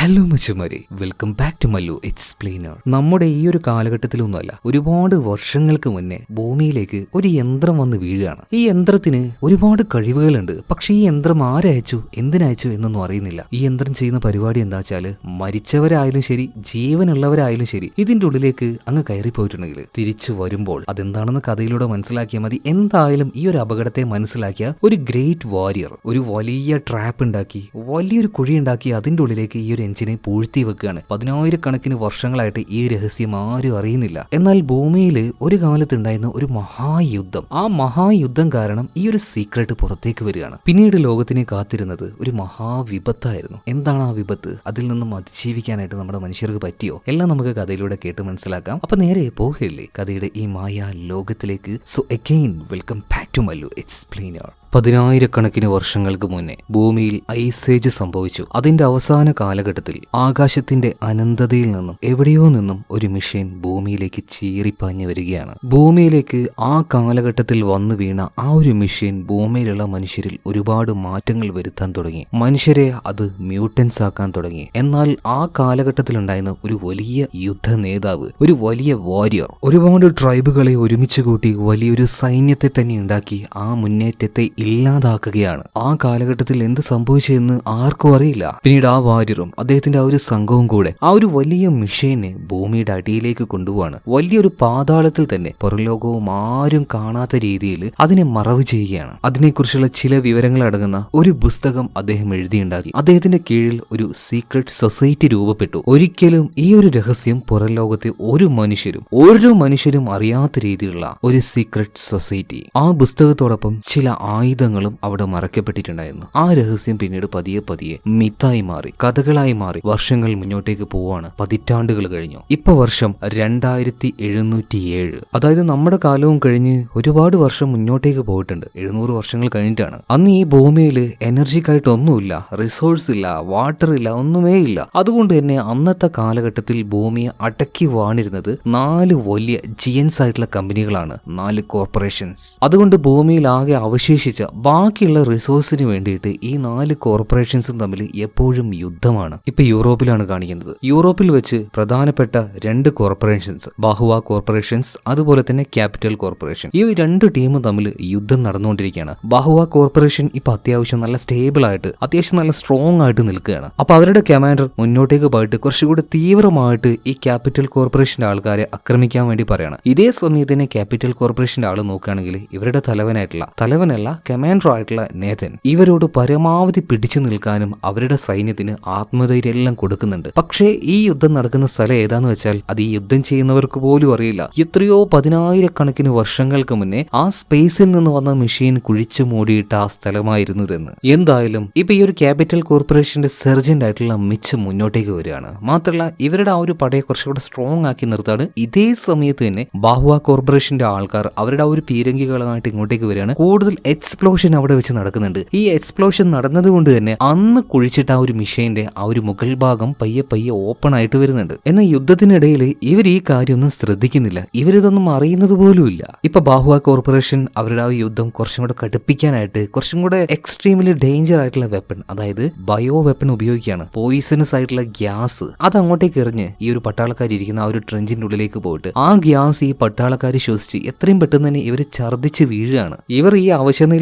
Hello മച്ചുമാരി. Welcome back to Mallu explainer നമ്മുടെ ഈ ഒരു കാലഘട്ടത്തിലൊന്നുമല്ല ഒരുപാട് വർഷങ്ങൾക്ക് മുന്നേ ഭൂമിയിലേക്ക് ഒരു യന്ത്രം വന്ന് വീഴുകയാണ്. ഈ യന്ത്രത്തിന് ഒരുപാട് കഴിവുകളുണ്ട്. പക്ഷെ ഈ യന്ത്രം ആരയച്ചു എന്തിനയച്ചു എന്നൊന്നും അറിയുന്നില്ല. ഈ യന്ത്രം ചെയ്യുന്ന പരിപാടി എന്താ വെച്ചാൽ മരിച്ചവരായാലും ശരി ജീവനുള്ളവരായാലും ശരി ഇതിന്റെ ഉള്ളിലേക്ക് അങ്ങ് കയറി പോയിട്ടുണ്ടെങ്കിൽ തിരിച്ചു വരുമ്പോൾ അതെന്താണെന്ന് കഥയിലൂടെ മനസ്സിലാക്കിയാൽ മതി. എന്തായാലും ഈ ഒരു അപകടത്തെ മനസ്സിലാക്കിയ ഒരു ഗ്രേറ്റ് വാരിയർ ഒരു വലിയ ട്രാപ്പ് ഉണ്ടാക്കി വലിയൊരു കുഴി ഉണ്ടാക്കി അതിന്റെ ഉള്ളിലേക്ക് ഈ ഒരു എഞ്ചിനെ പൂഴ്ത്തി വെക്കുകയാണ്. പതിനായിരക്കണക്കിന് വർഷങ്ങളായിട്ട് ഈ രഹസ്യം ആരും അറിയുന്നില്ല. എന്നാൽ ഭൂമിയിൽ ഒരു കാലത്ത് ഉണ്ടായിരുന്ന ഒരു മഹായുദ്ധം. ആ മഹായുദ്ധം കാരണം ഈ ഒരു സീക്രട്ട് പുറത്തേക്ക് വരികയാണ്. പിന്നീട് ലോകത്തിനെ കാത്തിരുന്നത് ഒരു മഹാവിപത്തായിരുന്നു. എന്താണ് ആ വിപത്ത്? അതിൽ നിന്നും അതിജീവിക്കാനായിട്ട് നമ്മുടെ മനുഷ്യർക്ക് പറ്റിയോ? എല്ലാം നമുക്ക് കഥയിലൂടെ കേട്ട് മനസ്സിലാക്കാം. അപ്പൊ നേരെ പോകയില്ലേ കഥയുടെ ഈ മായ ലോകത്തിലേക്ക്. So again welcome back to Mallu explainer പതിനായിരക്കണക്കിന് വർഷങ്ങൾക്ക് മുന്നേ ഭൂമിയിൽ ഐസേജ് സംഭവിച്ചു. അതിന്റെ അവസാന കാലഘട്ടത്തിൽ ആകാശത്തിന്റെ അനന്തതയിൽ നിന്നും എവിടെയോ നിന്നും ഒരു മിഷീൻ ഭൂമിയിലേക്ക് ചീറിപ്പാഞ്ഞു വരികയാണ്. ഭൂമിയിലേക്ക് ആ കാലഘട്ടത്തിൽ വന്നു വീണ ആ ഒരു മിഷീൻ ഭൂമിയിലുള്ള മനുഷ്യരിൽ ഒരുപാട് മാറ്റങ്ങൾ വരുത്താൻ തുടങ്ങി. മനുഷ്യരെ അത് മ്യൂട്ടൻസ് ആക്കാൻ തുടങ്ങി. എന്നാൽ ആ കാലഘട്ടത്തിലുണ്ടായിരുന്ന ഒരു വലിയ യുദ്ധ നേതാവ് ഒരു വലിയ വാരിയർ ഒരുപാട് ട്രൈബുകളെ ഒരുമിച്ച് കൂട്ടി വലിയൊരു സൈന്യത്തെ തന്നെ ഉണ്ടാക്കി ആ മുന്നേറ്റത്തെ ഇല്ലാതാക്കുകയാണ്. ആ കാലഘട്ടത്തിൽ എന്ത് സംഭവിച്ചെന്ന് ആർക്കും അറിയില്ല. പിന്നീട് ആ വാര്യറും അദ്ദേഹത്തിന്റെ ആ ഒരു സംഘവും കൂടെ ആ ഒരു വലിയ മിഷീനെ ഭൂമിയുടെ അടിയിലേക്ക് കൊണ്ടുപോവാണ്. വലിയൊരു പാതാളത്തിൽ തന്നെ പുറലോകവും ആരും കാണാത്ത രീതിയിൽ അതിനെ മറവ് ചെയ്യുകയാണ്. അതിനെക്കുറിച്ചുള്ള ചില വിവരങ്ങൾ അടങ്ങുന്ന ഒരു പുസ്തകം അദ്ദേഹം എഴുതിയുണ്ടാക്കി. അദ്ദേഹത്തിന്റെ കീഴിൽ ഒരു സീക്രട്ട് സൊസൈറ്റി രൂപപ്പെട്ടു. ഒരിക്കലും ഈ ഒരു രഹസ്യം പുറലോകത്തെ ഒരു മനുഷ്യരും ഓരോ മനുഷ്യരും അറിയാത്ത രീതിയിലുള്ള ഒരു സീക്രട്ട് സൊസൈറ്റി ആ പുസ്തകത്തോടൊപ്പം ചില ആയുധങ്ങളും അവിടെ മറക്കപ്പെട്ടിട്ടുണ്ടായിരുന്നു ആ രഹസ്യം പിന്നീട് പതിയെ പതിയെ മിത്തായി മാറി കഥകളായി മാറി. വർഷങ്ങൾ മുന്നോട്ടേക്ക് പോവാണ്. പതിറ്റാണ്ടുകൾ കഴിഞ്ഞു. ഇപ്പൊ വർഷം രണ്ടായിരത്തി എഴുന്നൂറ്റി ഏഴ് അതായത് നമ്മുടെ കാലവും കഴിഞ്ഞ് ഒരുപാട് വർഷം മുന്നോട്ടേക്ക് പോയിട്ടുണ്ട്. എഴുന്നൂറ് വർഷങ്ങൾ കഴിഞ്ഞിട്ടാണ്. അന്ന് ഈ ഭൂമിയിൽ എനർജിക്കായിട്ട് ഒന്നുമില്ല. റിസോഴ്സ് ഇല്ല. വാട്ടർ ഇല്ല. ഒന്നുമേ ഇല്ല. അതുകൊണ്ട് തന്നെ അന്നത്തെ കാലഘട്ടത്തിൽ ഭൂമിയെ അടക്കി വാണിരുന്നത് നാല് വലിയ ജിയൻസ് ആയിട്ടുള്ള കമ്പനികളാണ്. നാല് കോർപ്പറേഷൻസ്. അതുകൊണ്ട് ഭൂമിയിൽ ആകെ അവശേഷിച്ച ബാക്കിയുള്ള റിസോഴ്സിന് വേണ്ടിയിട്ട് ഈ നാല് കോർപ്പറേഷൻസും തമ്മിൽ എപ്പോഴും യുദ്ധമാണ്. ഇപ്പൊ യൂറോപ്പിലാണ് കാണിക്കുന്നത്. യൂറോപ്പിൽ വെച്ച് പ്രധാനപ്പെട്ട രണ്ട് കോർപ്പറേഷൻസ് ബാഹുവ കോർപ്പറേഷൻസ് അതുപോലെ തന്നെ ക്യാപിറ്റൽ കോർപ്പറേഷൻ ഈ രണ്ട് ടീമും തമ്മിൽ യുദ്ധം നടന്നുകൊണ്ടിരിക്കുകയാണ്. ബാഹുവ കോർപ്പറേഷൻ ഇപ്പൊ അത്യാവശ്യം നല്ല സ്റ്റേബിൾ ആയിട്ട് അത്യാവശ്യം നല്ല സ്ട്രോങ് ആയിട്ട് നിൽക്കുകയാണ്. അപ്പൊ അവരുടെ കമാൻഡർ മുന്നോട്ടേക്ക് പോയിട്ട് കുറച്ചുകൂടി തീവ്രമായിട്ട് ഈ ക്യാപിറ്റൽ കോർപ്പറേഷന്റെ ആൾക്കാരെ ആക്രമിക്കാൻ വേണ്ടി പറയാണ്. ഇതേ സമയത്ത് തന്നെ ക്യാപിറ്റൽ കോർപ്പറേഷന്റെ ആൾ നോക്കുകയാണെങ്കിൽ ഇവരുടെ തലവനായിട്ടുള്ള തലവനല്ല കമാൻഡർ ആയിട്ടുള്ള നേതൻ ഇവരോട് പരമാവധി പിടിച്ചു നിൽക്കാനും അവരുടെ സൈന്യത്തിന് ആത്മധൈര്യം എല്ലാം കൊടുക്കുന്നുണ്ട്. പക്ഷേ ഈ യുദ്ധം നടക്കുന്ന സ്ഥലം ഏതാന്ന് വെച്ചാൽ അത് ഈ യുദ്ധം ചെയ്യുന്നവർക്ക് പോലും അറിയില്ല. എത്രയോ പതിനായിരക്കണക്കിന് വർഷങ്ങൾക്ക് മുന്നേ ആ സ്പേസിൽ നിന്ന് വന്ന മെഷീൻ കുഴിച്ചു മൂടിയിട്ട ആ സ്ഥലമായിരുന്നു ഇതെന്ന് എന്തായാലും ഇപ്പൊ ഈ ഒരു ക്യാപിറ്റൽ കോർപ്പറേഷന്റെ സെർജന്റ് ആയിട്ടുള്ള മിച്ച് മുന്നോട്ടേക്ക് വരികയാണ്. മാത്രമല്ല ഇവരുടെ ആ ഒരു പടയെ കുറച്ചുകൂടെ സ്ട്രോങ് ആക്കി നിർത്താണ് ഇതേ സമയത്ത് തന്നെ ബാഹുവ കോർപ്പറേഷന്റെ ആൾക്കാർ അവരുടെ ആ ഒരു പീരങ്കികളുമായിട്ട് ഇങ്ങോട്ടേക്ക് വരികയാണ്. കൂടുതൽ എക്സ്പ്ലോഷൻ അവിടെ വെച്ച് നടക്കുന്നുണ്ട്. ഈ എക്സ്പ്ലോഷൻ നടന്നതുകൊണ്ട് തന്നെ അന്ന് കുഴിച്ചിട്ട ആ ഒരു മിഷൈന്റെ ആ ഒരു മുകൾ ഭാഗം പയ്യെ പയ്യെ ഓപ്പൺ ആയിട്ട് വരുന്നുണ്ട്. എന്നാൽ യുദ്ധത്തിനിടയിൽ ഇവർ ഈ കാര്യമൊന്നും ശ്രദ്ധിക്കുന്നില്ല. ഇവരിതൊന്നും അറിയുന്നത് പോലുമില്ല ഇപ്പൊ ബാഹുവ കോർപ്പറേഷൻ അവരുടെ ആ യുദ്ധം കുറച്ചും കൂടെ കടുപ്പിക്കാനായിട്ട് കുറച്ചും കൂടെ എക്സ്ട്രീമിലി ഡേഞ്ചർ ആയിട്ടുള്ള വെപ്പൺ അതായത് ബയോ വെപ്പൺ ഉപയോഗിക്കുകയാണ്. പോയിസണസ് ആയിട്ടുള്ള ഗ്യാസ്. അത് അങ്ങോട്ടേക്ക് എറിഞ്ഞ് ഈ ഒരു പട്ടാളക്കാർ ഇരിക്കുന്ന ആ ഒരു ട്രെഞ്ചിന്റെ ഉള്ളിലേക്ക് പോയിട്ട് ആ ഗ്യാസ് ഈ പട്ടാളക്കാർ ശ്വസിച്ച് എത്രയും പെട്ടെന്ന് തന്നെ ഇവർ ഛർദ്ദിച്ച് വീഴുകയാണ്. ഇവർ ഈ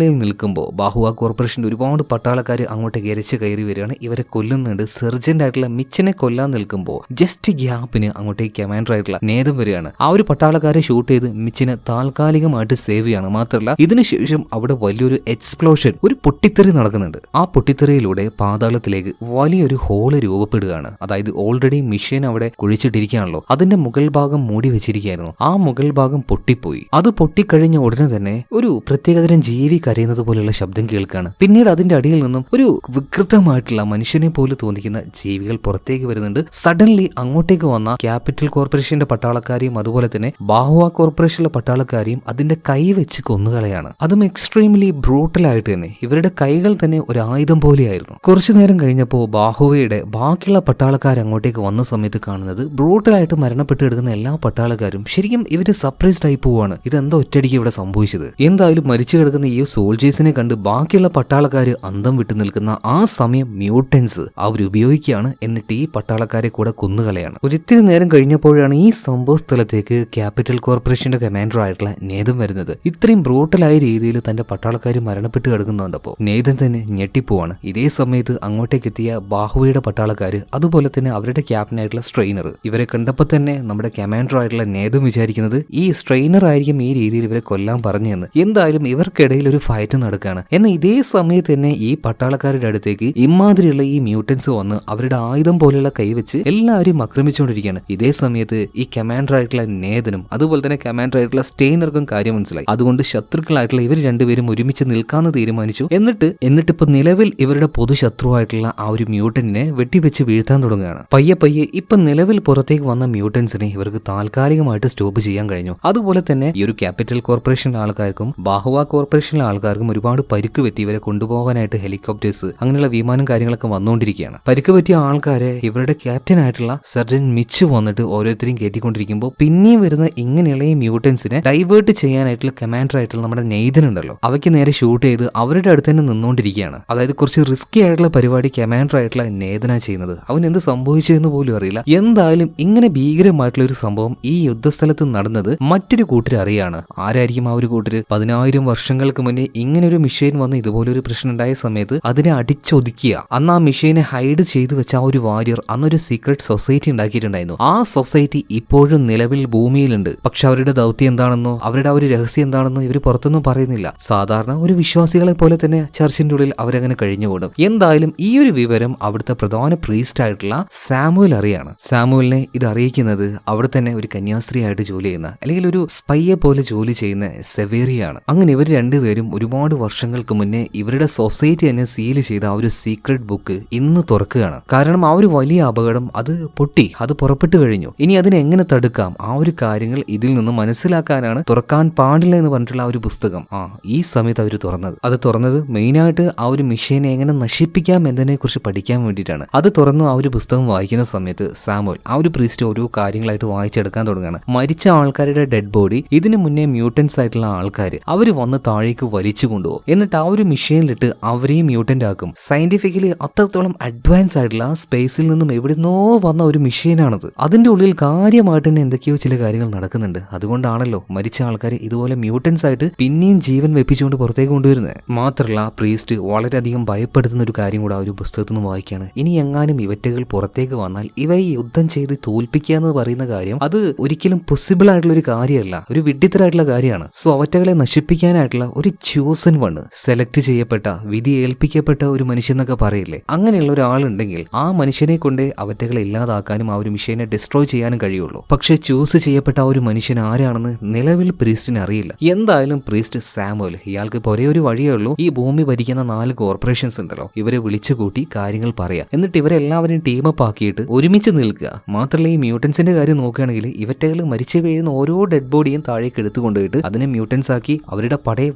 അവശനിലയിൽ നിൽക്കുമ്പോൾ ബാഹുവ കോർപ്പറേഷന്റെ ഒരുപാട് പട്ടാളക്കാർ അങ്ങോട്ട് എരച്ച് കയറി വരികയാണ്. ഇവരെ കൊല്ലുന്നുണ്ട്. സെർജന്റായിട്ടുള്ള മിച്ചിനെ കൊല്ലാൻ നിൽക്കുമ്പോൾ ജസ്റ്റ് ഗ്യാപ്പിന് അങ്ങോട്ടേക്ക് കമാൻഡർ ആയിട്ടുള്ള നേതം വരികയാണ്. ആ ഒരു പട്ടാളക്കാരെ ഷൂട്ട് ചെയ്ത് മിച്ചിനെ താൽക്കാലികമായിട്ട് സേവ് ചെയ്യാണ് മാത്രമല്ല ഇതിനുശേഷം അവിടെ വലിയൊരു എക്സ്പ്ലോഷൻ ഒരു പൊട്ടിത്തെറി നടക്കുന്നുണ്ട്. ആ പൊട്ടിത്തെറിയിലൂടെ പാതാളത്തിലേക്ക് വലിയൊരു ഹോൾ രൂപപ്പെടുകയാണ്. അതായത് ഓൾറെഡി മിഷൻ അവിടെ കുഴിച്ചിട്ടിരിക്കുകയാണല്ലോ. അതിന്റെ മുകൾ ഭാഗം മൂടി വെച്ചിരിക്കുകയായിരുന്നു. ആ മുകൾ ഭാഗം പൊട്ടിപ്പോയി. അത് പൊട്ടിക്കഴിഞ്ഞ ഉടനെ തന്നെ ഒരു പ്രത്യേകതരം ജീവി കരയുന്നത് പോലെയുള്ള ശബ്ദം കേൾക്കുകയാണ് പിന്നീട് അതിന്റെ അടിയിൽ നിന്നും ഒരു വികൃതമായിട്ടുള്ള മനുഷ്യനെ പോലെ തോന്നിക്കുന്ന ജീവികൾ പുറത്തേക്ക് വരുന്നുണ്ട്. സഡൻലി അങ്ങോട്ടേക്ക് വന്ന ക്യാപിറ്റൽ കോർപ്പറേഷന്റെ പട്ടാളക്കാരെയും അതുപോലെ തന്നെ ബാഹുവ കോർപ്പറേഷനിലെ പട്ടാളക്കാരെയും അതിന്റെ കൈ വെച്ച് കൊന്നുകളയാണ്. അതും എക്സ്ട്രീംലി ബ്രൂട്ടലായിട്ട് തന്നെ. ഇവരുടെ കൈകൾ തന്നെ ഒരു ആയുധം പോലെയായിരുന്നു. കുറച്ചു നേരം കഴിഞ്ഞപ്പോൾ ബാഹുവയുടെ ബാക്കിയുള്ള പട്ടാളക്കാർ അങ്ങോട്ടേക്ക് വന്ന സമയത്ത് കാണുന്നത് ബ്രൂട്ടലായിട്ട് മരണപ്പെട്ട് കിടക്കുന്ന എല്ലാ പട്ടാളക്കാരും ശരിക്കും ഇവർ സർപ്രൈസ്ഡ് ആയി പോവാണ്. എന്താ ഒറ്റയടിക്ക് ഇവിടെ സംഭവിച്ചത്? എന്തായാലും മരിച്ചു കിടക്കുന്ന ഈ സോൾജേഴ്സിനെ കണ്ട് ബാക്കിയുള്ള പട്ടാളക്കാർ അന്തം വിട്ടു നിൽക്കുന്ന ആ സമയം മ്യൂട്ടൻസ് അവർ ഉപയോഗിക്കുകയാണ്. എന്നിട്ട് ഈ പട്ടാളക്കാരെ കൂടെ കൊന്നുകളയാണ്. ഒരിത്തിരി നേരം കഴിഞ്ഞപ്പോഴാണ് ഈ സംഭവ സ്ഥലത്തേക്ക് ക്യാപിറ്റൽ കോർപ്പറേഷന്റെ കമാൻഡർ ആയിട്ടുള്ള നേതം വരുന്നത്. ഇത്രയും ബ്രൂട്ടലായ രീതിയിൽ തന്റെ പട്ടാളക്കാർ മരണപ്പെട്ട് കിടക്കുന്നുണ്ടപ്പോൾ നേതൻ തന്നെ ഞെട്ടിപ്പോവാണ്. ഇതേ സമയത്ത് അങ്ങോട്ടേക്ക് എത്തിയ ബാഹുവയുടെ പട്ടാളക്കാർ അതുപോലെ തന്നെ അവരുടെ ക്യാപ്റ്റൻ ആയിട്ടുള്ള സ്ട്രെയിനർ ഇവരെ കണ്ടപ്പോൾ തന്നെ നമ്മുടെ കമാൻഡർ ആയിട്ടുള്ള നേതം വിചാരിക്കുന്നത് ഈ സ്ട്രെയിനർ ആയിരിക്കും ഈ രീതിയിൽ ഇവരെ കൊല്ലാൻ പറഞ്ഞെന്ന് എന്തായാലും ഇവർക്കിടയിൽ ഒരു ഫൈറ്റ് നടക്കുകയാണ് എന്നാൽ ഇതേ സമയത്ത് തന്നെ ഈ പട്ടാളക്കാരുടെ അടുത്തേക്ക് ഇമാതിരിയുള്ള ഈ മ്യൂട്ടൻസ് വന്ന് അവരുടെ ആയുധം പോലെയുള്ള കൈവച്ച് എല്ലാവരും ആക്രമിച്ചുകൊണ്ടിരിക്കുകയാണ്. ഇതേ സമയത്ത് ഈ കമാൻഡർ ആയിട്ടുള്ള നേതനും അതുപോലെ തന്നെ കമാൻഡർ ആയിട്ടുള്ള സ്റ്റെയിനർക്കും കാര്യം മനസ്സിലായി. അതുകൊണ്ട് ശത്രുക്കളായിട്ടുള്ള ഇവർ രണ്ടുപേരും ഒരുമിച്ച് നിൽക്കാന്ന് തീരുമാനിച്ചു. എന്നിട്ട് എന്നിട്ട് ഇപ്പൊ നിലവിൽ ഇവരുടെ പൊതു ശത്രുവായിട്ടുള്ള ആ ഒരു മ്യൂട്ടന്റിനെ വെട്ടിവെച്ച് വീഴ്ത്താൻ തുടങ്ങുകയാണ്. പയ്യെ പയ്യെ ഇപ്പൊ നിലവിൽ പുറത്തേക്ക് വന്ന മ്യൂട്ടൻസിനെ ഇവർക്ക് താൽക്കാലികമായിട്ട് സ്റ്റോപ്പ് ചെയ്യാൻ കഴിഞ്ഞു. അതുപോലെ തന്നെ ഈ ഒരു ക്യാപിറ്റൽ കോർപ്പറേഷനിലെ ആൾക്കാർക്കും ബാഹുവ കോർപ്പറേഷനിലെ ആൾക്കാർക്കും ഒരുപാട് പരിക്ക് പറ്റി ഇവരെ കൊണ്ടുപോകാനായിട്ട് ഹെലികോപ്റ്റേഴ്സ് അങ്ങനെയുള്ള വിമാനം കാര്യങ്ങളൊക്കെ വന്നുകൊണ്ടിരിക്കുകയാണ് പരിക്ക് പറ്റിയ ആൾക്കാരെ ഇവരുടെ ക്യാപ്റ്റൻ ആയിട്ടുള്ള സർജൻ മിച്ച് വന്നിട്ട് ഓരോരുത്തരെയും കയറ്റിക്കൊണ്ടിരിക്കുമ്പോൾ പിന്നെയും വരുന്ന ഇങ്ങനെയുള്ള ഈ മ്യൂട്ടൻസിനെ ഡൈവേർട്ട് ചെയ്യാനായിട്ടുള്ള കമാൻഡർ ആയിട്ടുള്ള നമ്മുടെ നെയ്തൻ ഉണ്ടല്ലോ. അവയ്ക്ക് നേരെ ഷൂട്ട് ചെയ്ത് അവരുടെ അടുത്ത് തന്നെ നിന്നുകൊണ്ടിരിക്കുകയാണ് അതായത് കുറച്ച് റിസ്കി ആയിട്ടുള്ള പരിപാടി കമാൻഡർ ആയിട്ടുള്ള നേതനാ ചെയ്യുന്നത്. അവൻ എന്ത് സംഭവിച്ചു എന്ന് പോലും അറിയില്ല. എന്തായാലും ഇങ്ങനെ ഭീകരമായിട്ടുള്ള ഒരു സംഭവം ഈ യുദ്ധസ്ഥലത്ത് നടന്നത് മറ്റൊരു കൂട്ടർ അറിയാണ്. ആരായിരിക്കും ആ ഒരു കൂട്ടർ പതിനായിരം വർഷങ്ങൾക്ക് മുന്നേ ഇങ്ങനെ ഒരു മിഷീൻ വന്ന് ഇതുപോലൊരു പ്രശ്നം ഉണ്ടായ സമയത്ത് അതിനെ അടിച്ചൊതുക്കിയ. അന്ന് ആ മിഷീനെ ഹൈഡ് ചെയ്തു വെച്ച ആ ഒരു വാര്യർ അന്നൊരു സീക്രട്ട് സൊസൈറ്റി ഉണ്ടാക്കിയിട്ടുണ്ടായിരുന്നു. ആ സൊസൈറ്റി ഇപ്പോഴും നിലവിൽ ഭൂമിയിലുണ്ട്. പക്ഷെ അവരുടെ ദൗത്യം എന്താണെന്നോ അവരുടെ ആ ഒരു രഹസ്യം എന്താണെന്നോ ഇവർ പുറത്തൊന്നും പറയുന്നില്ല. സാധാരണ ഒരു വിശ്വാസികളെ പോലെ തന്നെ ചർച്ചിന്റെ ഉള്ളിൽ അവരങ്ങനെ കഴിഞ്ഞുകൂടും. എന്തായാലും ഈ ഒരു വിവരം അവിടുത്തെ പ്രധാന പ്രീസ്റ്റ് ആയിട്ടുള്ള സാമുവൽ അറിയാണ്. സാമുവലിനെ ഇത് അറിയിക്കുന്നത് അവിടെ തന്നെ ഒരു കന്യാസ്ത്രീ ആയിട്ട് ജോലി ചെയ്യുന്ന അല്ലെങ്കിൽ ഒരു സ്പൈയെ പോലെ ജോലി ചെയ്യുന്ന സെവേറിയാണ്. അങ്ങനെ ഇവർ രണ്ടുപേരും ഒരുപാട് വർഷങ്ങൾക്ക് മുന്നേ ഇവരുടെ സൊസൈറ്റി തന്നെ സീൽ ചെയ്ത ആ ഒരു സീക്രട്ട് ബുക്ക് ഇന്ന് തുറക്കുകയാണ്. കാരണം ആ ഒരു വലിയ അപകടം അത് പൊട്ടി അത് പുറപ്പെട്ടു കഴിഞ്ഞു. ഇനി അതിനെ എങ്ങനെ തടുക്കാം? ആ ഒരു കാര്യങ്ങൾ ഇതിൽ നിന്ന് മനസ്സിലാക്കാനാണ് തുറക്കാൻ പാടില്ല എന്ന് പറഞ്ഞിട്ടുള്ള ആ ഒരു പുസ്തകം. ആ ഈ സമയത്ത് അവർ തുറന്നത്. അത് തുറന്നത് മെയിനായിട്ട് ആ ഒരു മിഷീനെ എങ്ങനെ നശിപ്പിക്കാം എന്നതിനെ കുറിച്ച് പഠിക്കാൻ വേണ്ടിയിട്ടാണ്. അത് തുറന്ന് ആ ഒരു പുസ്തകം വായിക്കുന്ന സമയത്ത് സാമോൽ ആ ഒരു പ്രീസ്റ്റ് ഓരോ കാര്യങ്ങളായിട്ട് വായിച്ചെടുക്കാൻ തുടങ്ങുകയാണ്. മരിച്ച ആൾക്കാരുടെ ഡെഡ് ബോഡി ഇതിനു മുന്നേ മ്യൂട്ടൻസ് ആയിട്ടുള്ള ആൾക്കാർ അവർ വന്ന് താഴേക്ക് വലിച്ചു കൊണ്ടുപോകും. എന്നിട്ട് ആ ഒരു മെഷീനിലിട്ട് അവരെയും മ്യൂട്ടന്റ് ആക്കും. സയന്റിഫിക്കലി അത്രത്തോളം അഡ്വാൻസ് ആയിട്ടുള്ള സ്പേസിൽ നിന്നും എവിടുന്നോ വന്ന ഒരു മെഷീനാണത്. അതിന്റെ ഉള്ളിൽ കാര്യമായിട്ട് തന്നെ എന്തൊക്കെയോ ചില കാര്യങ്ങൾ നടക്കുന്നുണ്ട്. അതുകൊണ്ടാണല്ലോ മരിച്ച ആൾക്കാർ ഇതുപോലെ മ്യൂട്ടൻസ് ആയിട്ട് പിന്നെയും ജീവൻ വെപ്പിച്ചുകൊണ്ട് പുറത്തേക്ക് കൊണ്ടുവരുന്നത് മാത്രമല്ല പ്രീസ്റ്റ് വളരെയധികം ഭയപ്പെടുത്തുന്ന ഒരു കാര്യം കൂടെ ആ ഒരു പുസ്തകത്തിൽ നിന്ന് വായിക്കുകയാണ്. ഇനി എങ്ങാനും ഇവറ്റകൾ പുറത്തേക്ക് വന്നാൽ ഇവയെ യുദ്ധം ചെയ്ത് തോൽപ്പിക്കുക എന്ന് പറയുന്ന കാര്യം അത് ഒരിക്കലും പോസിബിൾ ആയിട്ടുള്ള ഒരു കാര്യമല്ല. ഒരു വിഡ്ഢിത്തരായിട്ടുള്ള കാര്യമാണ്. സോ അവറ്റകളെ നശിപ്പിക്കാനായിട്ടുള്ള ഒരു ചൂസൻ വൺ സെലക്ട് ചെയ്യപ്പെട്ട വിധി ഏൽപ്പിക്കപ്പെട്ട ഒരു മനുഷ്യൻ എന്നൊക്കെ പറയില്ലേ? അങ്ങനെയുള്ള ഒരാളുണ്ടെങ്കിൽ ആ മനുഷ്യനെ കൊണ്ട് അവറ്റകളെ ഇല്ലാതാക്കാനും ആ ഒരു മിഷീനെ ഡിസ്ട്രോയ് ചെയ്യാനും കഴിയുള്ളൂ. പക്ഷെ ചൂസ് ചെയ്യപ്പെട്ട ആ ഒരു മനുഷ്യൻ ആരാണെന്ന് നിലവിൽ പ്രീസ്റ്റിന് അറിയില്ല. എന്തായാലും പ്രീസ്റ്റ് സാമുവൽ ഇയാൾക്ക് ഇപ്പോൾ ഒരേ ഒരു വഴിയേ ഉള്ളൂ. ഈ ഭൂമി ഭരിക്കുന്ന നാല് കോർപ്പറേഷൻസ് ഉണ്ടല്ലോ ഇവരെ വിളിച്ചു കൂട്ടി കാര്യങ്ങൾ പറയാം. എന്നിട്ട് ഇവരെല്ലാവരും ടീമപ്പ് ആക്കിയിട്ട് ഒരുമിച്ച് നിൽക്കുക. മാത്രമല്ല ഈ മ്യൂട്ടൻസിന്റെ കാര്യം നോക്കുകയാണെങ്കിൽ ഇവറ്റകൾ മരിച്ചു വീഴുന്ന ഓരോ ഡെഡ് ബോഡിയും താഴേക്ക് എടുത്തുകൊണ്ടുപോയിട്ട് അതിനെ മ്യൂട്ടൻസ് ആക്കി അവരുടെ പടയെ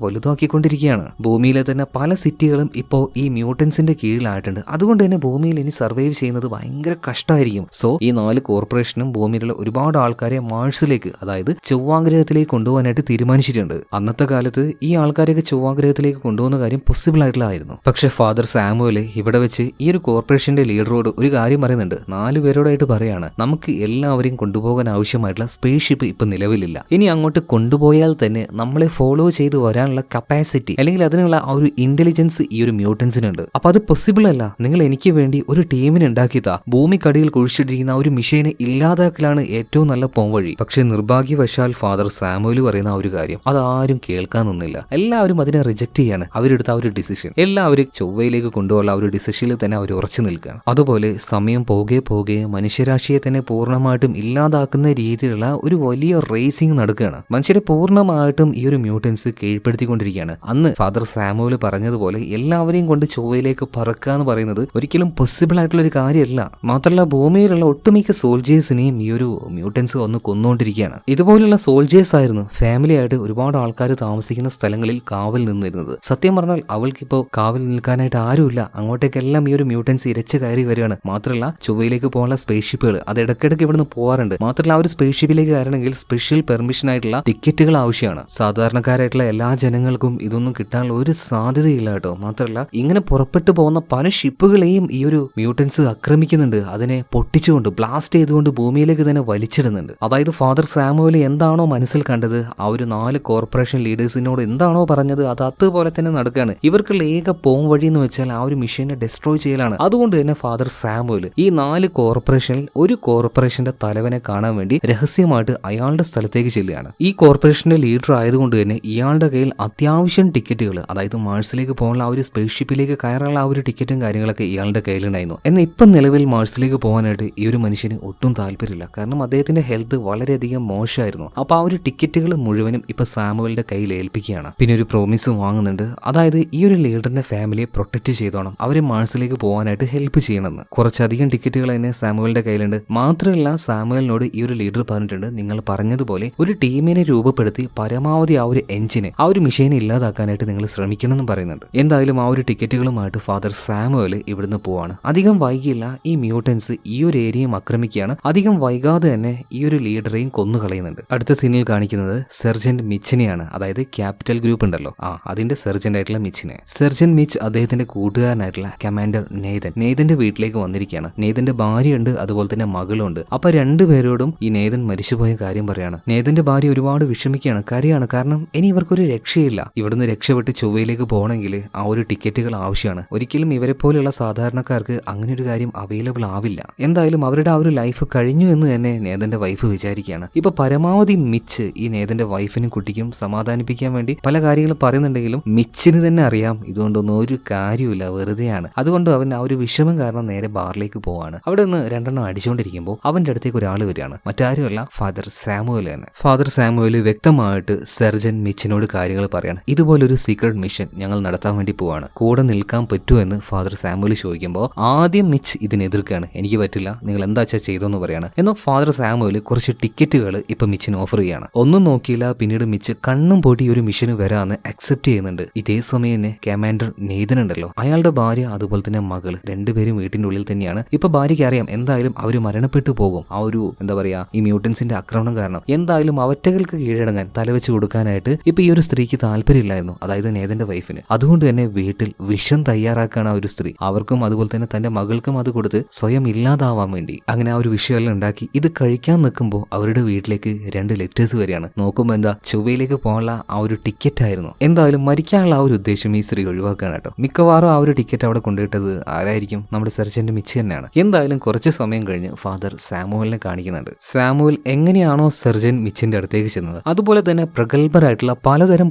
വലുതാക്കിക്കൊണ്ടിരിക്കുകയാണ് ഭൂമിയിലെ തന്നെ പല സിറ്റികളും ഇപ്പോൾ ഈ മ്യൂട്ടൻസിന്റെ കീഴിലായിട്ടുണ്ട്. അതുകൊണ്ട് തന്നെ ഭൂമിയിൽ ഇനി സർവൈവ് ചെയ്യുന്നത് ഭയങ്കര കഷ്ടമായിരിക്കും സോ ഈ നാല് കോർപ്പറേഷനും ഭൂമിയിലുള്ള ഒരുപാട് ആൾക്കാരെ മാഴ്സിലേക്ക് അതായത് ചൊവ്വാഗ്രഹത്തിലേക്ക് കൊണ്ടുപോകാനായിട്ട് തീരുമാനിച്ചിട്ടുണ്ട്. അന്നത്തെ കാലത്ത് ഈ ആൾക്കാരെയൊക്കെ ചൊവ്വാഗ്രഹത്തിലേക്ക് കൊണ്ടുപോകുന്ന കാര്യം പോസിബിൾ ആയിട്ടുള്ളതായിരുന്നു പക്ഷെ ഫാദർ സാമുവൽ ഇവിടെ വെച്ച് ഈ ഒരു കോർപ്പറേഷന്റെ ലീഡറോട് ഒരു കാര്യം പറയുന്നുണ്ട്. നാല് പേരോടായിട്ട് പറയാണ് നമുക്ക് എല്ലാവരെയും കൊണ്ടുപോകാൻ ആവശ്യമായിട്ടുള്ള സ്പേസ് ഷിപ്പ് ഇപ്പൊ നിലവിലില്ല. ഇനി അങ്ങോട്ട് കൊണ്ടുപോയാൽ തന്നെ നമ്മളെ ഫോളോ ചെയ്ത് വരാനുള്ള കപ്പാസിറ്റി അല്ലെങ്കിൽ അതിനുള്ള ആ ഒരു ഇന്റലിജൻസ് ഈ ഒരു മ്യൂട്ടൻസിനുണ്ട് അപ്പൊ അത് പോസിബിൾ അല്ല. നിങ്ങൾ എനിക്ക് വേണ്ടി ഒരു ടീമിനെ ഉണ്ടാക്കിയത. ഭൂമിക്കടിയിൽ കുഴിച്ചിട്ടിരിക്കുന്ന ഒരു മിഷീനെ ഇല്ലാതാക്കലാണ് ഏറ്റവും നല്ല പോംവഴി. പക്ഷെ നിർഭാഗ്യവശാൽ ഫാദർ സാമുവൽ പറയുന്ന ആ ഒരു കാര്യം അതാരും കേൾക്കാൻ നിന്നില്ല. എല്ലാവരും അതിനെ റിജക്ട് ചെയ്യാണ്. അവരെടുത്ത ആ ഒരു ഡിസിഷൻ എല്ലാവരും ചൊവ്വയിലേക്ക് കൊണ്ടുപോകാനുള്ള ആ ഒരു ഡിസിഷനിൽ തന്നെ അവർ ഉറച്ചു നിൽക്കുകയാണ് അതുപോലെ സമയം പോകെ പോകെ മനുഷ്യരാശിയെ തന്നെ പൂർണമായിട്ടും ഇല്ലാതാക്കുന്ന രീതിയിലുള്ള ഒരു വലിയ റേസിംഗ് നടക്കുകയാണ്. മനുഷ്യരെ പൂർണമായിട്ടും ഈ ഒരു മ്യൂട്ടൻസ് കീഴ്പ്പെടുത്തിക്കൊണ്ടിരിക്കുകയാണ്. അന്ന് ഫാദർ സാമുവൽ പറഞ്ഞതുപോലെ എല്ലാവരെയും കൊണ്ട് ചൊവ്വയിലേക്ക് പറക്കുക എന്ന് പറയുന്നത് ഒരിക്കലും പോസിബിൾ ആയിട്ടുള്ള ഒരു കാര്യമല്ല. മാത്രമല്ല ഭൂമിയിലുള്ള ഒട്ടുമിക്ക സോൾജേഴ്സിനെയും ഈ ഒരു മ്യൂട്ടൻസ് വന്ന് കൊന്നുകൊണ്ടിരിക്കുകയാണ് ഇതുപോലുള്ള സോൾജേഴ്സ് ആയിരുന്നു ഫാമിലി ആയിട്ട് ഒരുപാട് ആൾക്കാർ താമസിക്കുന്ന സ്ഥലങ്ങളിൽ കാവൽ നിന്നിരുന്നത്. സത്യം പറഞ്ഞാൽ അവൾക്കിപ്പോൾ കാവൽ നിൽക്കാനായിട്ട് ആരുമില്ല. അങ്ങോട്ടേക്കെല്ലാം ഈ ഒരു മ്യൂട്ടൻസ് ഇരച്ച് കയറി വരികയാണ്. മാത്രമല്ല ചൊവ്വയിലേക്ക് പോകാനുള്ള സ്പേസ് ഷിപ്പുകൾ അത് ഇടയ്ക്കിടയ്ക്ക് ഇവിടുന്ന് പോകാറുണ്ട്. മാത്രമല്ല ആ ഒരു സ്പേസ് ഷിപ്പിലേക്ക് കയറണമെങ്കിൽ സ്പെഷ്യൽ പെർമിഷൻ ആയിട്ടുള്ള ടിക്കറ്റുകൾ ആവശ്യമാണ്. സാധാരണക്കാരായിട്ടുള്ള എല്ലാ ജനങ്ങൾക്കും ആർക്കും ഇതൊന്നും കിട്ടാനുള്ള ഒരു സാധ്യതയില്ല കേട്ടോ. മാത്രമല്ല ഇങ്ങനെ പുറപ്പെട്ടു പോകുന്ന പല ഷിപ്പുകളെയും ഈ ഒരു മ്യൂട്ടൻസ് ആക്രമിക്കുന്നുണ്ട്. അതിനെ പൊട്ടിച്ചുകൊണ്ട് ബ്ലാസ്റ്റ് ചെയ്തുകൊണ്ട് ഭൂമിയിലേക്ക് തന്നെ വലിച്ചിടുന്നുണ്ട്. അതായത് ഫാദർ സാമുവൽ എന്താണോ മനസ്സിൽ കണ്ടത് ആ ഒരു നാല് കോർപ്പറേഷൻ ലീഡേഴ്സിനോട് എന്താണോ പറഞ്ഞത് അത് അതുപോലെ തന്നെ നടക്കുകയാണ് ഇവർക്കുള്ള ഏക പോം വഴി എന്ന് വെച്ചാൽ ആ ഒരു മിഷനെ ഡെസ്ട്രോയ് ചെയ്യലാണ്. അതുകൊണ്ട് തന്നെ ഫാദർ സാമുവൽ ഈ നാല് കോർപ്പറേഷനിൽ ഒരു കോർപ്പറേഷന്റെ തലവനെ കാണാൻ വേണ്ടി രഹസ്യമായിട്ട് അയാളുടെ സ്ഥലത്തേക്ക് ചെല്ലുകയാണ്. ഈ കോർപ്പറേഷന്റെ ലീഡർ ആയതുകൊണ്ട് തന്നെ ഇയാളുടെ കയ്യിൽ അത്യാവശ്യം ടിക്കറ്റുകൾ. അതായത് മാഴ്സിലേക്ക് പോകാനുള്ള ആ ഒരു സ്പേസ് ഷിപ്പിലേക്ക് കയറാനുള്ള ആ ഒരു ടിക്കറ്റും കാര്യങ്ങളൊക്കെ ഇയാളുടെ കയ്യിലുണ്ടായിരുന്നു. എന്നാൽ ഇപ്പം നിലവിൽ മാഴ്സിലേക്ക് പോകാനായിട്ട് ഈ ഒരു മനുഷ്യന് ഒട്ടും താല്പര്യമില്ല. കാരണം അദ്ദേഹത്തിന്റെ ഹെൽത്ത് വളരെയധികം മോശമായിരുന്നു. അപ്പൊ ആ ഒരു ടിക്കറ്റുകൾ മുഴുവനും ഇപ്പൊ സാമുവലിന്റെ കയ്യിൽ ഏൽപ്പിക്കുകയാണ്. പിന്നെ ഒരു പ്രോമിസ് വാങ്ങുന്നുണ്ട്. അതായത് ഈ ഒരു ലീഡറിന്റെ ഫാമിലിയെ പ്രൊട്ടക്ട് ചെയ്തോണം. അവരെ മാഴ്സിലേക്ക് പോകാനായിട്ട് ഹെൽപ്പ് ചെയ്യണമെന്ന്. കുറച്ചധികം ടിക്കറ്റുകൾ തന്നെ സാമുവലിന്റെ കയ്യിലുണ്ട്. മാത്രമല്ല സാമുവലിനോട് ഈ ഒരു ലീഡർ പറഞ്ഞിട്ടുണ്ട്. നിങ്ങൾ പറഞ്ഞതുപോലെ ഒരു ടീമിനെ രൂപപ്പെടുത്തി പരമാവധി ആ ഒരു എഞ്ചിന് ആ ഒരു മിഷീനെ ഇല്ലാതാക്കാനായിട്ട് നിങ്ങൾ ശ്രമിക്കണം എന്നും പറയുന്നുണ്ട്. എന്തായാലും ആ ഒരു ടിക്കറ്റുകളുമായിട്ട് ഫാദർ സാമുവൽ ഇവിടുന്ന് പോവാണ്. അധികം വൈകിയില്ല ഈ മ്യൂട്ടൻസ് ഈ ഒരു ഏരിയയും ആക്രമിക്കുകയാണ്. അധികം വൈകാതെ തന്നെ ഈ ഒരു ലീഡറെയും കൊന്നുകളയുന്നുണ്ട്. അടുത്ത സീനിൽ കാണിക്കുന്നത് സെർജന്റ് മിച്ചിനെയാണ്. അതായത് ക്യാപിറ്റൽ ഗ്രൂപ്പ് ഉണ്ടല്ലോ. ആ അതിന്റെ സെർജന്റ് ആയിട്ടുള്ള മിച്ചിനെ. സെർജന്റ് മിച്ച് അദ്ദേഹത്തിന്റെ കൂട്ടുകാരനായിട്ടുള്ള കമാൻഡർ നെയ്തൻ നെയ്തന്റെ വീട്ടിലേക്ക് വന്നിരിക്കുകയാണ്. നെയ്തന്റെ ഭാര്യയുണ്ട് അതുപോലെ തന്നെ മകളുണ്ട്. അപ്പൊ രണ്ടുപേരോടും ഈ നെയ്തൻ മരിച്ചുപോയ കാര്യം പറയാണ്. നെയ്തന്റെ ഭാര്യ ഒരുപാട് വിഷമിക്കുകയാണ്. കാര്യമാണ് കാരണം ഇനി ഇവർക്കൊരു രക്ഷയില്ല. ഇവിടുന്ന് രക്ഷപ്പെട്ട് ചൊവ്വയിലേക്ക് പോകണമെങ്കിൽ ആ ഒരു ടിക്കറ്റുകൾ ആവശ്യമാണ്. ഒരിക്കലും ഇവരെ പോലെയുള്ള സാധാരണക്കാർക്ക് അങ്ങനെ ഒരു കാര്യം അവൈലബിൾ ആവില്ല. എന്തായാലും അവരുടെ ആ ഒരു ലൈഫ് കഴിഞ്ഞു എന്ന് തന്നെ നേതന്റെ വൈഫ് വിചാരിക്കുകയാണ്. ഇപ്പൊ പരമാവധി മിച്ച് ഈ നേതന്റെ വൈഫിനും കുട്ടിക്കും സമാധാനിപ്പിക്കാൻ വേണ്ടി പല കാര്യങ്ങളും പറയുന്നുണ്ടെങ്കിലും മിച്ചിന് തന്നെ അറിയാം ഇതുകൊണ്ടൊന്നും ഒരു കാര്യമില്ല വെറുതെയാണ്. അതുകൊണ്ട് അവൻ ആ ഒരു വിഷമം കാരണം നേരെ ബാറിലേക്ക് പോവാണ്. അവിടെ നിന്ന് രണ്ടെണ്ണം അടിച്ചുകൊണ്ടിരിക്കുമ്പോൾ അവന്റെ അടുത്തേക്ക് ഒരാൾ വരികയാണ്. മറ്റാരുമല്ല ഫാദർ സാമുവൽ തന്നെ. ഫാദർ സാമുവൽ വ്യക്തമായിട്ട് സർജൻ മിച്ചിനോട് കാര്യങ്ങൾ പറയാണ്. ഇതുപോലൊരു സീക്രട്ട് മിഷൻ ഞങ്ങൾ നടത്താൻ വേണ്ടി പോവാണ്. കൂടെ നിൽക്കാൻ പറ്റുമോ എന്ന് ഫാദർ സാമുവൽ ചോദിക്കുമ്പോൾ ആദ്യം മിച്ച് ഇതിനെ എതിർക്കുകയാണ് എനിക്ക് പറ്റില്ല. നിങ്ങൾ എന്താ വെച്ചാൽ ചെയ്തോന്ന് പറയാണ്. എന്നാൽ ഫാദർ സാമുവൽ കുറച്ച് ടിക്കറ്റുകൾ ഇപ്പൊ മിച്ചിന് ഓഫർ ചെയ്യാണ്. ഒന്നും നോക്കിയില്ല. പിന്നീട് മിച്ച് കണ്ണും പൊടി ഒരു മിഷന് വരാന്ന് അക്സെപ്റ്റ് ചെയ്യുന്നുണ്ട്. ഇതേ സമയം തന്നെ കമാൻഡർ നെയ്തൻ ഉണ്ടല്ലോ. അയാളുടെ ഭാര്യ അതുപോലെ തന്നെ മകൾ രണ്ടുപേരും വീട്ടിന്റെ ഉള്ളിൽ തന്നെയാണ്. ഇപ്പൊ ഭാര്യയ്ക്ക് അറിയാം എന്തായാലും അവർ മരണപ്പെട്ടു പോകും. ആ ഒരു എന്താ പറയാ ഈ മ്യൂട്ടൻസിന്റെ ആക്രമണം കാരണം. എന്തായാലും അവറ്റകൾക്ക് കീഴടങ്ങാൻ തലവെച്ച് കൊടുക്കാനായിട്ട് ഇപ്പൊ ഈ ഒരു സ്ത്രീക്ക് താല്പര്യമില്ലായിരുന്നു അതായത് നേതന്റെ വൈഫിന് അതുകൊണ്ട് തന്നെ വീട്ടിൽ വിഷം തയ്യാറാക്കാണ് ആ ഒരു സ്ത്രീ അവർക്കും അതുപോലെ തന്നെ തന്റെ മകൾക്കും അത് കൊടുത്ത് സ്വയം ഇല്ലാതാവാൻ വേണ്ടി അങ്ങനെ ആ ഒരു വിഷയമെല്ലാം ഉണ്ടാക്കി. ഇത് കഴിക്കാൻ നിൽക്കുമ്പോൾ അവരുടെ വീട്ടിലേക്ക് രണ്ട് ലെറ്റേഴ്സ് വരികയാണ്. നോക്കുമ്പോൾ എന്താ ചൊവ്വയിലേക്ക് പോകാനുള്ള ആ ഒരു ടിക്കറ്റ് ആയിരുന്നു. എന്തായാലും മരിക്കാനുള്ള ആ ഒരു ഉദ്ദേശം ഈ സ്ത്രീ ഒഴിവാക്കാണ് കേട്ടോ. മിക്കവാറും ആ ഒരു ടിക്കറ്റ് അവിടെ കൊണ്ടുപോയിട്ടത് ആരായിരിക്കും? നമ്മുടെ സെർജന്റ് മിച്ച് തന്നെയാണ്. എന്തായാലും കുറച്ച് സമയം കഴിഞ്ഞ് ഫാദർ സാമുവലിനെ കാണിക്കുന്നുണ്ട്. സാമുവൽ എങ്ങനെയാണോ സർജൻ മിച്ചിന്റെ അടുത്തേക്ക് ചെന്നത്? അതുപോലെ തന്നെ പ്രഗത്ഭരായിട്ടുള്ള പലതരം